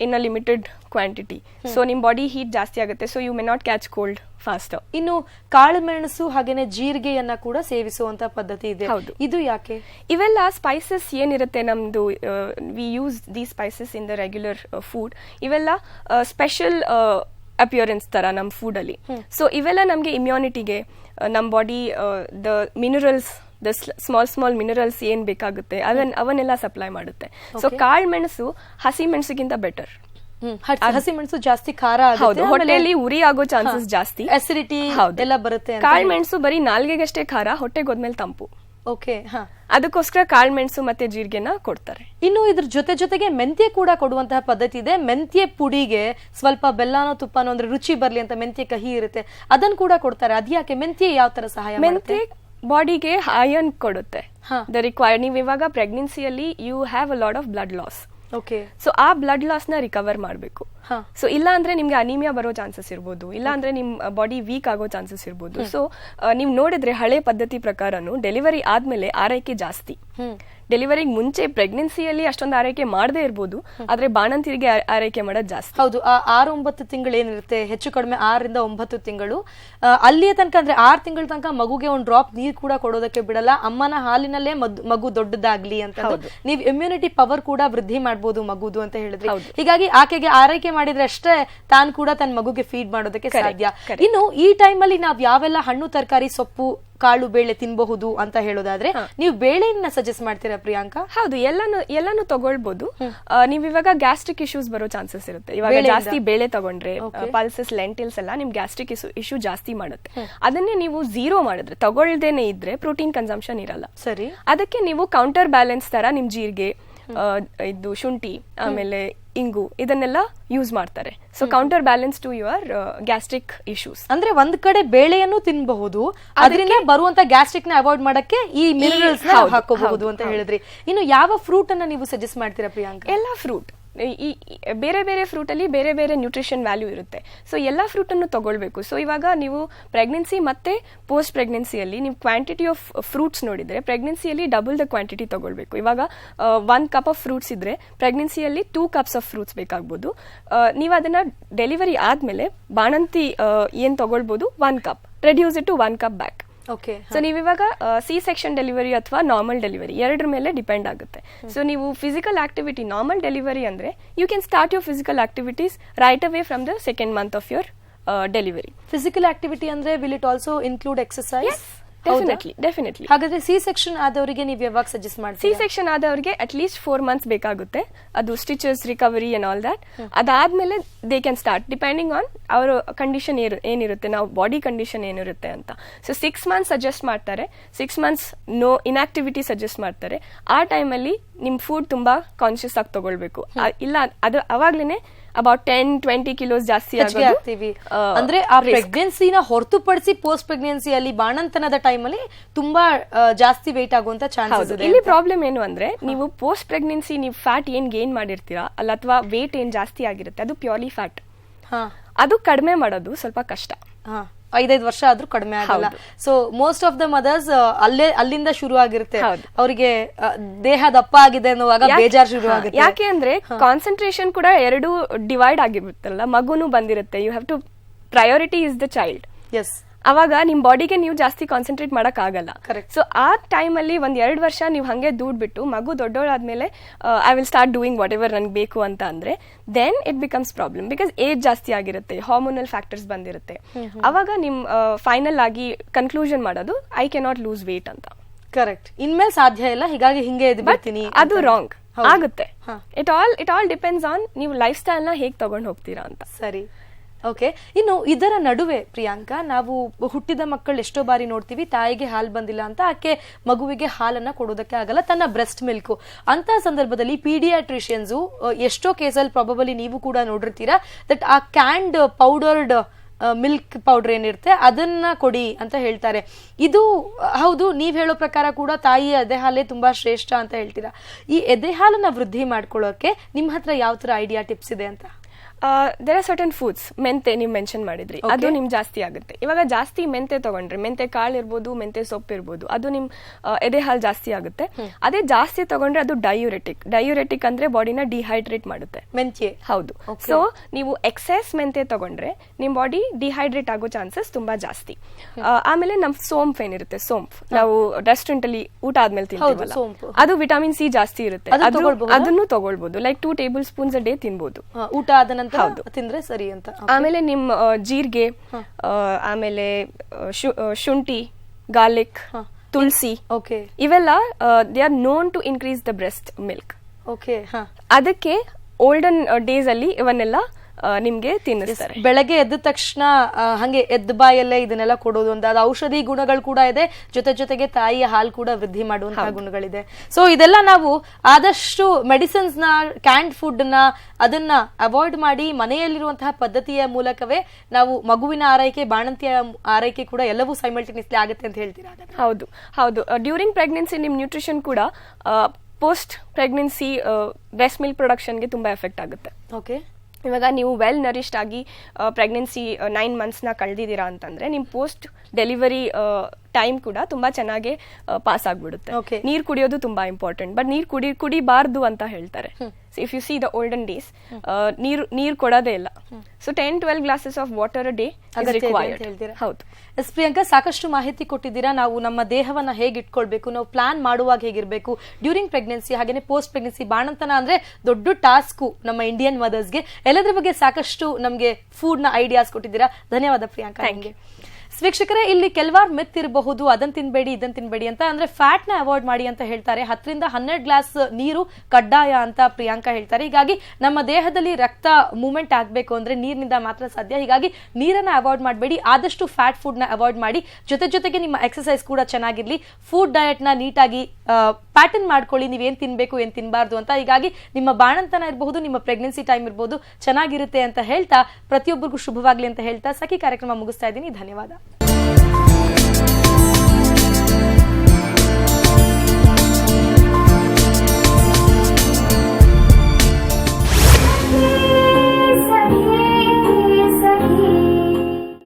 in a limited quantity so ನಿಮ್ ಬಾಡಿ ಹೀಟ್ ಜಾಸ್ತಿ ಆಗುತ್ತೆ. So you may not catch cold fast ಇನ್ನು ಕಾಳು ಮೆಣಸು ಹಾಗೇನೆ ಜೀರಿಗೆಯನ್ನ ಕೂಡ ಸೇವಿಸುವಂತ ಪದ್ಧತಿ ಇದೆ. ಹೌದು. ಇದು ಯಾಕೆ? ಇವೆಲ್ಲ ಸ್ಪೈಸಸ್ ಏನಿರುತ್ತೆ ನಮ್ದು we use the spices in the regular food ಇವೆಲ್ಲ ಸ್ಪೆಷಲ್ ಅಪಿಯರೆನ್ಸ್ ತರ ನಮ್ಮ ಫುಡ್ ಅಲ್ಲಿ. ಸೊ ಇವೆಲ್ಲ ನಮ್ಗೆ ಇಮ್ಯುನಿಟಿಗೆ ನಮ್ಮ body the minerals the small small minerals ಏನ್ ಬೇಕಾಗುತ್ತೆ ಅದನ್ನ ಅವನ್ನೆಲ್ಲ ಸಪ್ಲೈ ಮಾಡುತ್ತೆ. ಸೊ ಕಾಳು ಮೆಣಸು ಹಸಿ ಮೆಣಸಿಗಿಂತ ಬೆಟರ್ ಹಸಿ ಮೆಣಸು ಜಾಸ್ತಿ ಖಾರ ಹೌದು ಹೊಟ್ಟೆಯಲ್ಲಿ ಉರಿ ಆಗೋ ಚಾನ್ಸಸ್ ಜಾಸ್ತಿ. ಅಸಿಡಿಟಿ. ಎಲ್ಲ ಬರುತ್ತೆ ಕಾಳು ಮೆಣಸು ಬರೀ ನಾಲ್ಗೆಗಷ್ಟೇ ಖಾರ ಹೊಟ್ಟೆಗೆ ಹೋದ್ಮೇಲೆ ತಂಪು. ಓಕೆ ಹಾ. ಅದಕ್ಕೋಸ್ಕರ ಕಾಳು ಮೆಣಸು ಮತ್ತೆ ಜೀರಿಗೆನ ಕೊಡ್ತಾರೆ. ಇನ್ನು ಇದ್ರ ಜೊತೆ ಜೊತೆಗೆ ಮೆಂತ್ಯ ಕೂಡ ಕೊಡುವಂತಹ ಪದ್ಧತಿ ಇದೆ. ಮೆಂತ್ಯ ಪುಡಿಗೆ ಸ್ವಲ್ಪ ಬೆಲ್ಲನೋ ತುಪ್ಪನೋ ಅಂದ್ರೆ ರುಚಿ ಬರ್ಲಿ ಅಂತ ಮೆಂತ್ಯ ಕಹಿ ಇರುತ್ತೆ ಅದನ್ನ ಕೂಡ ಕೊಡ್ತಾರೆ. ಅದ್ಯಾಕೆ? ಮೆಂತ್ಯ ಯಾವ ತರ ಸಹಾಯ ಮಾಡುತ್ತೆ? ಮೆಂತೆ ಬಾಡಿಗೆ ಐರನ್ ಕೊಡುತ್ತೆ. ದ ರಿಕ್ವೈರ್ಡ್ ನೀವು ಇವಾಗ ಪ್ರೆಗ್ನೆನ್ಸಿಯಲ್ಲಿ you have a lot of blood loss okay so ಆ ಬ್ಲಡ್ ಲಾಸ್ನ ರಿಕವರ್ ಮಾಡಬೇಕು. ಹಾ. ಸೊ ಇಲ್ಲ ಅಂದ್ರೆ ನಿಮ್ಗೆ ಅನಿಮಿಯಾ ಬರೋ ಚಾನ್ಸಸ್ ಇರ್ಬೋದು. ಇಲ್ಲ ಅಂದ್ರೆ ನಿಮ್ ಬಾಡಿ ವೀಕ್ ಆಗೋ ಚಾನ್ಸಸ್ ಇರ್ಬೋದು. ಸೊ ನೀವು ನೋಡಿದ್ರೆ ಹಳೆ ಪದ್ಧತಿ ಪ್ರಕಾರನು ಡೆಲಿವರಿ ಆದ್ಮೇಲೆ ಆರೈಕೆ ಜಾಸ್ತಿ. ಡೆಲಿವರಿಗೆ ಮುಂಚೆ ಪ್ರೆಗ್ನೆನ್ಸಿಯಲ್ಲಿ ಅಷ್ಟೊಂದು ಆರೈಕೆ ಮಾಡದೇ ಇರ್ಬೋದು ಆದ್ರೆ ಬಾಣಂತಿರಿಗೆ ಆರೈಕೆ ಮಾಡೋದು ಜಾಸ್ತಿ. ಹೌದು ಆ ಆರು ಒಂಬತ್ತು ತಿಂಗಳು ಏನಿರುತ್ತೆ ಹೆಚ್ಚು ಕಡಿಮೆ ಆರರಿಂದ ಒಂಬತ್ತು ತಿಂಗಳು. ಅಲ್ಲಿಯ ತನಕ ಅಂದ್ರೆ ಆರು ತಿಂಗಳ ತನಕ ಮಗುಗೆ ಒಂದು ಡ್ರಾಪ್ ನೀರ್ ಕೂಡ ಕೊಡೋದಕ್ಕೆ ಬಿಡಲ್ಲ ಅಮ್ಮನ ಹಾಲಿನಲ್ಲೇ ಮಗು ದೊಡ್ಡದಾಗ್ಲಿ ಅಂತ ನೀವು ಇಮ್ಯುನಿಟಿ ಪವರ್ ಕೂಡ ವೃದ್ಧಿ ಮಾಡಬಹುದು ಮಗುದು ಅಂತ ಹೇಳಿದ್ರೆ. ಹೀಗಾಗಿ ಆಕೆಗೆ ಆರೈಕೆ ಮಾಡಿದ್ರೆ ಅಷ್ಟೇ ತಾನು ಕೂಡ ತನ್ನ ಮಗುಗೆ ಫೀಡ್ ಮಾಡೋದಕ್ಕೆ ಸಾಧ್ಯ. ಇನ್ನು ಈ ಟೈಮ್ ಅಲ್ಲಿ ನಾವ್ ಯಾವೆಲ್ಲ ಹಣ್ಣು ತರಕಾರಿ ಸೊಪ್ಪು ಕಾಳು ಬೇಳೆ ತಿನ್ಬಹುದು ಅಂತ ಹೇಳೋದಾದ್ರೆ ನೀವು ಬೇಳೆಯನ್ನ ಸಜೆಸ್ಟ್ ಮಾಡ್ತೀರಾ ಪ್ರಿಯಾಂಕಾ? ಹೌದು ಎಲ್ಲಾನು ಎಲ್ಲಾನು ತಗೊಳ್ಬಹುದು ನೀವು ಇವಾಗ ಗ್ಯಾಸ್ಟ್ರಿಕ್ ಇಶ್ಯೂಸ್ ಬರೋ ಚಾನ್ಸಸ್ ಇರುತ್ತೆ. ಇವಾಗ ಜಾಸ್ತಿ ಬೇಳೆ ತಗೊಂಡ್ರೆ ಪಲ್ಸಸ್ ಲೆಂಟಿಲ್ಸ್ ಎಲ್ಲ ನಿಮ್ ಗ್ಯಾಸ್ಟ್ರಿಕ್ ಇಶ್ಯೂ ಜಾಸ್ತಿ ಮಾಡುತ್ತೆ. ಅದನ್ನೇ ನೀವು ಝೀರೋ ಮಾಡಿದ್ರೆ ತಗೊಳ್ದೇನೆ ಇದ್ರೆ ಪ್ರೋಟೀನ್ ಕನ್ಸಂಪ್ಷನ್ ಇರಲ್ಲ. ಸರಿ. ಅದಕ್ಕೆ ನೀವು ಕೌಂಟರ್ ಬ್ಯಾಲೆನ್ಸ್ ತರ ನಿಮ್ ಜೀರಿಗೆ ಇದು ಶುಂಠಿ ಆಮೇಲೆ ಇಂಗು ಇದನ್ನೆಲ್ಲ ಯೂಸ್ ಮಾಡ್ತಾರೆ. So counter balance to your gastric issues ಅಂದ್ರೆ ಒಂದ್ ಕಡೆ ಬೇಳೆಯನ್ನು ತಿನ್ಬಹುದು ಅದರಿಂದ ಬರುವಂತ ಗ್ಯಾಸ್ಟ್ರಿಕ್ನ ಅವಾಯ್ಡ್ ಮಾಡಕ್ಕೆ ಈ ಮಿನರಲ್ಸ್ ಹಾಕೋಬಹುದು ಅಂತ ಹೇಳಿದ್ರಿ. ಇನ್ನು ಯಾವ ಫ್ರೂಟ್ ಅನ್ನ ನೀವು ಸಜೆಸ್ಟ್ ಮಾಡ್ತೀರಾ ಪ್ರಿಯಾಂಕಾ? ಎಲ್ಲ ಫ್ರೂಟ್ ಈ ಬೇರೆ ಬೇರೆ ಫ್ರೂಟಲ್ಲಿ ಬೇರೆ ಬೇರೆ ನ್ಯೂಟ್ರಿಷನ್ ವ್ಯಾಲ್ಯೂ ಇರುತ್ತೆ. ಸೊ ಎಲ್ಲ ಫ್ರೂಟನ್ನು ತಗೊಳ್ಬೇಕು. ಸೊ ಇವಾಗ ನೀವು ಪ್ರೆಗ್ನೆನ್ಸಿ ಮತ್ತೆ ಪೋಸ್ಟ್ ಪ್ರೆಗ್ನೆನ್ಸಿಯಲ್ಲಿ ನೀವು ಕ್ವಾಂಟಿಟಿ ಆಫ್ ಫ್ರೂಟ್ಸ್ ನೋಡಿದರೆ ಪ್ರೆಗ್ನೆನ್ಸಿಯಲ್ಲಿ ಡಬಲ್ ದ ಕ್ವಾಂಟಿಟಿ ತಗೊಳ್ಬೇಕು. ಇವಾಗ ಒನ್ ಕಪ್ ಆಫ್ ಫ್ರೂಟ್ಸ್ ಇದ್ರೆ ಪ್ರೆಗ್ನೆನ್ಸಿಯಲ್ಲಿ ಟೂ ಕಪ್ಸ್ ಆಫ್ ಫ್ರೂಟ್ಸ್ ಬೇಕಾಗ್ಬೋದು. ನೀವು ಅದನ್ನು ಡೆಲಿವರಿ ಆದಮೇಲೆ ಬಾಣಂತಿ ಏನು ತಗೊಳ್ಬೋದು? One cup reduce it to one cup back okay so ನೀವು ಇವಾಗ ಸಿ ಸೆಕ್ಷನ್ ಡೆಲಿವರಿ ಅಥವಾ ನಾರ್ಮಲ್ ಡೆಲಿವರಿ ಎರಡರ ಮೇಲೆ ಡಿಪೆಂಡ್ ಆಗುತ್ತೆ. ಸೊ ನೀವು ಫಿಸಿಕಲ್ ಆಕ್ಟಿವಿಟಿ ನಾರ್ಮಲ್ ಡೆಲಿವರಿ ಅಂದ್ರೆ you can start your physical activities right away from the second month of your delivery physical activity ಅಂದ್ರೆ will it also include exercise definitely definitely ಹಾಗಾದ್ರೆ ಸಿ ಸೆಕ್ಷನ್ ಆದವರಿಗೆ ನೀವು ಯಾವಾಗ ಸಜೆಸ್ಟ್ ಸಿ ಸೆಕ್ಷನ್ ಆದವರಿಗೆ ಅಟ್ ಲೀಸ್ಟ್ ಫೋರ್ ಮಂತ್ಸ್ ಬೇಕಾಗುತ್ತೆ. ಅದು stitches recovery and all that ಅದಾದ್ಮೇಲೆ they can start depending on ಅವರ ಕಂಡೀಷನ್ ಏನಿರುತ್ತೆ ನಾವು ಬಾಡಿ ಕಂಡೀಷನ್ ಏನಿರುತ್ತೆ ಅಂತ. ಸೊ ಸಿಕ್ಸ್ ಮಂತ್ಸ್ ಸಜೆಸ್ಟ್ ಮಾಡ್ತಾರೆ. Six months no inactivity suggest ಮಾಡ್ತಾರೆ. ಆ ಟೈಮಲ್ಲಿ ನಿಮ್ ಫುಡ್ ತುಂಬಾ ಕಾನ್ಶಿಯಸ್ ಆಗಿ ತಗೊಳ್ಬೇಕು. ಇಲ್ಲ ಅದು ಅವಾಗ್ಲೇನೆ ಅಬೌಟ್ ಟೆನ್ ಟ್ವೆಂಟಿ ಕಿಲೋಸ್ ಜಾಸ್ತಿ ಆಗ್ತೀವಿ ಅಂದ್ರೆ ಆ ಪ್ರೆಗ್ನೆನ್ಸಿನ ಹೊರತುಪಡಿಸಿ ಪೋಸ್ಟ್ ಪ್ರೆಗ್ನೆನ್ಸಿಯಲ್ಲಿ ಬಾಣಂತನದ ಟೈಮಲ್ಲಿ ತುಂಬಾ ಜಾಸ್ತಿ ವೇಟ್ ಆಗುವಂತ ಚಾನ್ಸ್ ಇಲ್ಲಿ ಪ್ರಾಬ್ಲಮ್ ಏನು ಅಂದ್ರೆ ನೀವು ಪೋಸ್ಟ್ ಪ್ರೆಗ್ನೆನ್ಸಿ ನೀವು ಫ್ಯಾಟ್ ಏನ್ ಗೇನ್ ಮಾಡಿರ್ತೀರಾ ಅಲ್ಲ ಅಥವಾ ವೇಟ್ ಏನ್ ಜಾಸ್ತಿ ಆಗಿರುತ್ತೆ ಅದು ಪ್ಯೂರ್ಲಿ ಫ್ಯಾಟ್ ಅದು ಕಡಿಮೆ ಮಾಡೋದು ಸ್ವಲ್ಪ ಕಷ್ಟ. ಐದೈದು ವರ್ಷ ಆದ್ರೂ ಕಡಿಮೆ ಆಗಲ್ಲ. So most of the mothers ಅಲ್ಲೇ ಅಲ್ಲಿಂದ ಶುರು ಆಗಿರುತ್ತೆ. ಅವರಿಗೆ ದೇಹ ದಪ್ಪ ಆಗಿದೆ ಅನ್ನುವಾಗ ಬೇಜಾರ್ ಶುರು ಆಗುತ್ತೆ ಯಾಕೆ ಅಂದ್ರೆ ಕಾನ್ಸಂಟ್ರೇಷನ್ ಕೂಡ ಎರಡು ಡಿವೈಡ್ ಆಗಿರುತ್ತಲ್ಲ ಮಗುನು ಬಂದಿರುತ್ತೆ. You have to priority is the child yes ಅವಾಗ ನಿಮ್ ಬಾಡಿಗೆ ನೀವು ಜಾಸ್ತಿ ಕಾನ್ಸಂಟ್ರೇಟ್ ಮಾಡಕ್ ಆಗಲ್ಲ. ಸೊ ಆ ಟೈಮ್ ಅಲ್ಲಿ ಒಂದ್ ಎರಡ್ ವರ್ಷ ನೀವು ಹಂಗೆ ದೂಡ್ ಬಿಟ್ಟು ಮಗು ದೊಡ್ಡವಳಾದ್ಮೇಲೆ I will start doing whatever ನನ್ಗೆ ಬೇಕು ಅಂತ ಅಂದ್ರೆ then it becomes problem because age ಜಾಸ್ತಿ ಆಗಿರುತ್ತೆ ಹಾರ್ಮೋನಲ್ ಫ್ಯಾಕ್ಟರ್ಸ್ ಬಂದಿರುತ್ತೆ. ಅವಾಗ ನಿಮ್ ಫೈನಲ್ ಆಗಿ ಕನ್ಕ್ಲೂಷನ್ ಮಾಡೋದು ಐ ಕೆನಾಟ್ ಲೂಸ್ ವೇಟ್ ಅಂತ. ಕರೆಕ್ಟ್ ಇನ್ಮೇಲೆ ಸಾಧ್ಯ ಇಲ್ಲ ಹೀಗಾಗಿ ಹಿಂಗೆ ಬಿಡ್ತೀನಿ ಅದು ರಾಂಗ್ ಆಗುತ್ತೆ. It all it all depends on ನೀವು ಲೈಫ್ ಸ್ಟೈಲ್ನ ಹೇಗ್ ತಗೊಂಡ್ ಹೋಗ್ತೀರಾ ಅಂತ. ಸರಿ. ಓಕೆ ಇನ್ನು ಇದರ ನಡುವೆ, ಪ್ರಿಯಾಂಕಾ, ನಾವು ಹುಟ್ಟಿದ ಮಕ್ಕಳು ಎಷ್ಟೋ ಬಾರಿ ನೋಡ್ತೀವಿ, ತಾಯಿಗೆ ಹಾಲು ಬಂದಿಲ್ಲ ಅಂತ ಆಕೆ ಮಗುವಿಗೆ ಹಾಲನ್ನು ಕೊಡೋದಕ್ಕೆ ಆಗಲ್ಲ, ತನ್ನ ಬ್ರೆಸ್ಟ್ ಮಿಲ್ಕು. ಅಂತ ಸಂದರ್ಭದಲ್ಲಿ ಪೀಡಿಯಾಟ್ರಿಷಿಯನ್ಸು ಎಷ್ಟೋ ಕೇಸಲ್ಲಿ ಪ್ರಾಬಬಲಿ ನೀವು ಕೂಡ ನೋಡಿರ್ತೀರಾ ದಟ್ ಆ ಕ್ಯಾಂಡ್ ಪೌಡರ್ಡ್ ಮಿಲ್ಕ್ ಪೌಡರ್ ಏನಿರುತ್ತೆ, ಅದನ್ನ ಕೊಡಿ ಅಂತ ಹೇಳ್ತಾರೆ. ಇದು, ಹೌದು, ನೀವು ಹೇಳೋ ಪ್ರಕಾರ ಕೂಡ ತಾಯಿ ಎದೆ ಹಾಲೇ ತುಂಬಾ ಶ್ರೇಷ್ಠ ಅಂತ ಹೇಳ್ತೀರಾ. ಈ ಎದೆ ಹಾಲನ್ನ ವೃದ್ಧಿ ಮಾಡ್ಕೊಳ್ಳೋಕೆ ನಿಮ್ಮ ಹತ್ರ ಯಾವ ತರ ಐಡಿಯಾ ಟಿಪ್ಸ್ ಇದೆ ಅಂತ? ದೇರ್ ಆರ್ ಸರ್ಟನ್ ಫುಡ್ಸ್ ಮೆಂತೆ ನೀವು ಮೆನ್ಷನ್ ಮಾಡಿದ್ರಿ. ಅದು ನಿಮ್ ಜಾಸ್ತಿ ಆಗುತ್ತೆ. ಇವಾಗ ಜಾಸ್ತಿ ಮೆಂತೆ ತಗೊಂಡ್ರೆ. ಮೆಂತೆ ಕಾಳು ಇರ್ಬೋದು ಮೆಂತೆ ಸೊಪ್ಪು ಇರ್ಬೋದು ಅದು ನಿಮ್ ಎದೆ ಹಾಲು ಜಾಸ್ತಿ ಆಗುತ್ತೆ. ಅದೇ ಜಾಸ್ತಿ ತಗೊಂಡ್ರೆ ಅದು ಡಯೂರೆಟಿಕ್ ಡಯೂರೆಟಿಕ್ ಅಂದ್ರೆ ಬಾಡಿನ ಡಿಹೈಡ್ರೇಟ್ ಮಾಡುತ್ತೆ. ಮೆಂತೆ ಹೌದು. ಸೊ ನೀವು ಎಕ್ಸೆಸ್ ಮೆಂತೆ ತಗೊಂಡ್ರೆ ನಿಮ್ ಬಾಡಿ ಡಿಹೈಡ್ರೇಟ್ ಆಗೋ ಚಾನ್ಸಸ್ ತುಂಬಾ ಜಾಸ್ತಿ. ಆಮೇಲೆ ನಮ್ ಸೋಂಪ್ ಏನಿರುತ್ತೆ? ಸೋಂಪ್. ನಾವು ರೆಸ್ಟೋರೆಂಟ್ ಅಲ್ಲಿ ಊಟ ಆದ್ಮೇಲೆ ತಿಂತೀವಲ್ಲ. ಅದು ವಿಟಮಿನ್ ಸಿ ಜಾಸ್ತಿ ಇರುತ್ತೆ? ಅದನ್ನು ತಗೊಳ್ಬಹುದು. Like two tablespoons a day ತಿನ್ಬೋದು ಊಟ ಆದ ನಂತರ ಹೌದು. ತಿಂದ್ರೆ ಸರಿ ಅಂತ. ಆಮೇಲೆ ನಿಮ್ಮ ಜೀರಿಗೆ ಆಮೇಲೆ ಶುಂಠಿ ಗಾರ್ಲಿಕ್ ತುಳಸಿ ಓಕೆ ಇವೆಲ್ಲ they are known to increase the breast milk okay ಅದಕ್ಕೆ ಓಲ್ಡನ್ ಡೇಸ್ ಅಲ್ಲಿ ಇವನ್ನೆಲ್ಲ ನಿಮ್ಗೆ ತಿನ್ನಿಸ್ತಾರೆ. ಬೆಳಗ್ಗೆ ಎದ್ದ ತಕ್ಷಣ ಹಂಗೆ ಎದ್ದ ಬಾಯಲ್ಲೇ ಇದನ್ನೆಲ್ಲ ಕೊಡೋದು ಅಂತ ಅದು ಔಷಧಿ ಗುಣಗಳು ಕೂಡ ಇದೆ. ಜೊತೆ ಜೊತೆಗೆ ತಾಯಿಯ ಹಾಲು ಕೂಡ ವೃದ್ಧಿ ಮಾಡುವಂತಹ ಗುಣಗಳಿದೆ. ಸೊ ಇದೆಲ್ಲ ನಾವು ಆದಷ್ಟು ಮೆಡಿಸಿನ್ಸ್ನ ಕ್ಯಾಂಡ್ ಫುಡ್ನ ಅದನ್ನ ಅವಾಯ್ಡ್ ಮಾಡಿ ಮನೆಯಲ್ಲಿರುವಂತಹ ಪದ್ಧತಿಯ ಮೂಲಕವೇ ನಾವು ಮಗುವಿನ ಆರೈಕೆ ಬಾಣಂತಿಯ ಆರೈಕೆ ಕೂಡ ಎಲ್ಲವೂ ಸೈಮಲ್ಟೇನಿಯಸ್ಲಿ ಆಗುತ್ತೆ ಅಂತ ಹೇಳ್ತೀರಾ? ಹೌದು ಹೌದು. ಡ್ಯೂರಿಂಗ್ ಪ್ರೆಗ್ನೆನ್ಸಿ ನಿಮ್ಮ ನ್ಯೂಟ್ರಿಷನ್ ಕೂಡ ಪೋಸ್ಟ್ ಪ್ರೆಗ್ನೆನ್ಸಿ ಬ್ರೆಸ್ಟ್ ಮಿಲ್ಕ್ ಪ್ರೊಡಕ್ಷನ್ಗೆ ತುಂಬಾ ಎಫೆಕ್ಟ್ ಆಗುತ್ತೆ. ಓಕೆ ಇವಾಗ ನೀವು ವೆಲ್ ನರಿಶ್ಡ್ ಆಗಿ ಪ್ರೆಗ್ನೆನ್ಸಿ ನೈನ್ ಮಂತ್ಸ್ನ ಕಳೆದಿದ್ದೀರಾ ಅಂತಂದರೆ ನಿಮ್ಮ ಪೋಸ್ಟ್ ಡೆಲಿವರಿ ಟೈಮ್ ಕೂಡ ತುಂಬಾ ಚೆನ್ನಾಗಿ ಪಾಸ್ ಆಗ್ಬಿಡುತ್ತೆ. ನೀರು ಕುಡಿಯೋದು ತುಂಬಾ ಇಂಪಾರ್ಟೆಂಟ್ ಬಟ್ ನೀರ್ ಕುಡಿ ಕುಡಿಬಾರ್ದು ಅಂತ ಹೇಳ್ತಾರೆ. If you see the olden days ನೀರ್ ನೀರ್ ಕೊಡೋದೇ ಇಲ್ಲ. So ten twelve glasses of water day? ಹೌದು. ಎಸ್ ಪ್ರಿಯಾಂಕಾ ಸಾಕಷ್ಟು ಮಾಹಿತಿ ಕೊಟ್ಟಿದ್ದೀರಾ? ನಾವು ನಮ್ಮ ದೇಹವನ್ನ ಹೇಗೆ ಇಟ್ಕೊಳ್ಬೇಕು ನಾವು ಪ್ಲಾನ್ ಮಾಡುವಾಗ ಹೇಗಿರ್ಬೇಕು? ಡ್ಯೂರಿಂಗ್ ಪ್ರೆಗ್ನೆನ್ಸಿ ಹಾಗೇನೆ ಪೋಸ್ಟ್ ಪ್ರೆಗ್ನೆನ್ಸಿ ಬಾಣಂತನ ಅಂದ್ರೆ ದೊಡ್ಡ ಟಾಸ್ಕು ನಮ್ಮ ಇಂಡಿಯನ್ ಮದರ್ಸ್ಗೆ ಎಲ್ಲದ್ರ ಬಗ್ಗೆ ಸಾಕಷ್ಟು ನಮಗೆ ಫುಡ್ನ ಐಡಿಯಾಸ್ ಕೊಟ್ಟಿದ್ದೀರಾ? ಧನ್ಯವಾದ ಪ್ರಿಯಾಂಕಾ ಹೆಂಗೆ ವೀಕ್ಷಕರೇ, ಇಲ್ಲಿ ಕೆಲವಾರು ಮೆತ್ತಿರಬಹುದು ಇರಬಹುದು ಅದನ್ನ ತಿನ್ಬೇಡಿ ಇದನ್ನ ತಿನ್ಬೇಡಿ ಅಂತ, ಅಂದ್ರೆ ಫ್ಯಾಟ್ನ ಅವಾಯ್ಡ್ ಮಾಡಿ ಅಂತ ಹೇಳ್ತಾರೆ. ಹತ್ತರಿಂದ ಹನ್ನೆರಡು ಗ್ಲಾಸ್ ನೀರು ಕಡ್ಡಾಯ ಅಂತ ಪ್ರಿಯಾಂಕಾ ಹೇಳ್ತಾರೆ. ಹೀಗಾಗಿ ನಮ್ಮ ದೇಹದಲ್ಲಿ ರಕ್ತ ಮೂವ್ಮೆಂಟ್ ಆಗಬೇಕು ಅಂದ್ರೆ ನೀರಿನಿಂದ ಮಾತ್ರ ಸಾಧ್ಯ. ಹೀಗಾಗಿ ನೀರನ್ನ ಅವಾಯ್ಡ್ ಮಾಡಬೇಡಿ, ಆದಷ್ಟು ಫ್ಯಾಟ್ ಫುಡ್ನ ಅವಾಯ್ಡ್ ಮಾಡಿ. ಜೊತೆ ಜೊತೆಗೆ ನಿಮ್ಮ ಎಕ್ಸಸೈಸ್ ಕೂಡ ಚೆನ್ನಾಗಿರ್ಲಿ. ಫುಡ್ ಡಯಟ್ನ ನೀಟಾಗಿ ಪ್ಯಾಟರ್ನ್ ಮಾಡ್ಕೊಳ್ಳಿ. ನೀವೇನ್ ತಿನ್ಬೇಕು, ಏನ್ ತಿನ್ಬಾರ್ದು ಅಂತ. ಹೀಗಾಗಿ ನಿಮ್ಮ ಬಾಣಂತನ ಇರಬಹುದು, ನಿಮ್ಮ ಪ್ರೆಗ್ನೆನ್ಸಿ ಟೈಮ್ ಇರಬಹುದು ಚೆನ್ನಾಗಿರುತ್ತೆ ಅಂತ ಹೇಳ್ತಾ, ಪ್ರತಿಯೊಬ್ಬರಿಗೂ ಶುಭವಾಗ್ಲಿ ಅಂತ ಹೇಳ್ತಾ ಸಖಿ ಕಾರ್ಯಕ್ರಮ ಮುಗಿಸ್ತಾ ಇದ್ದೀನಿ. ಧನ್ಯವಾದ. Thank you.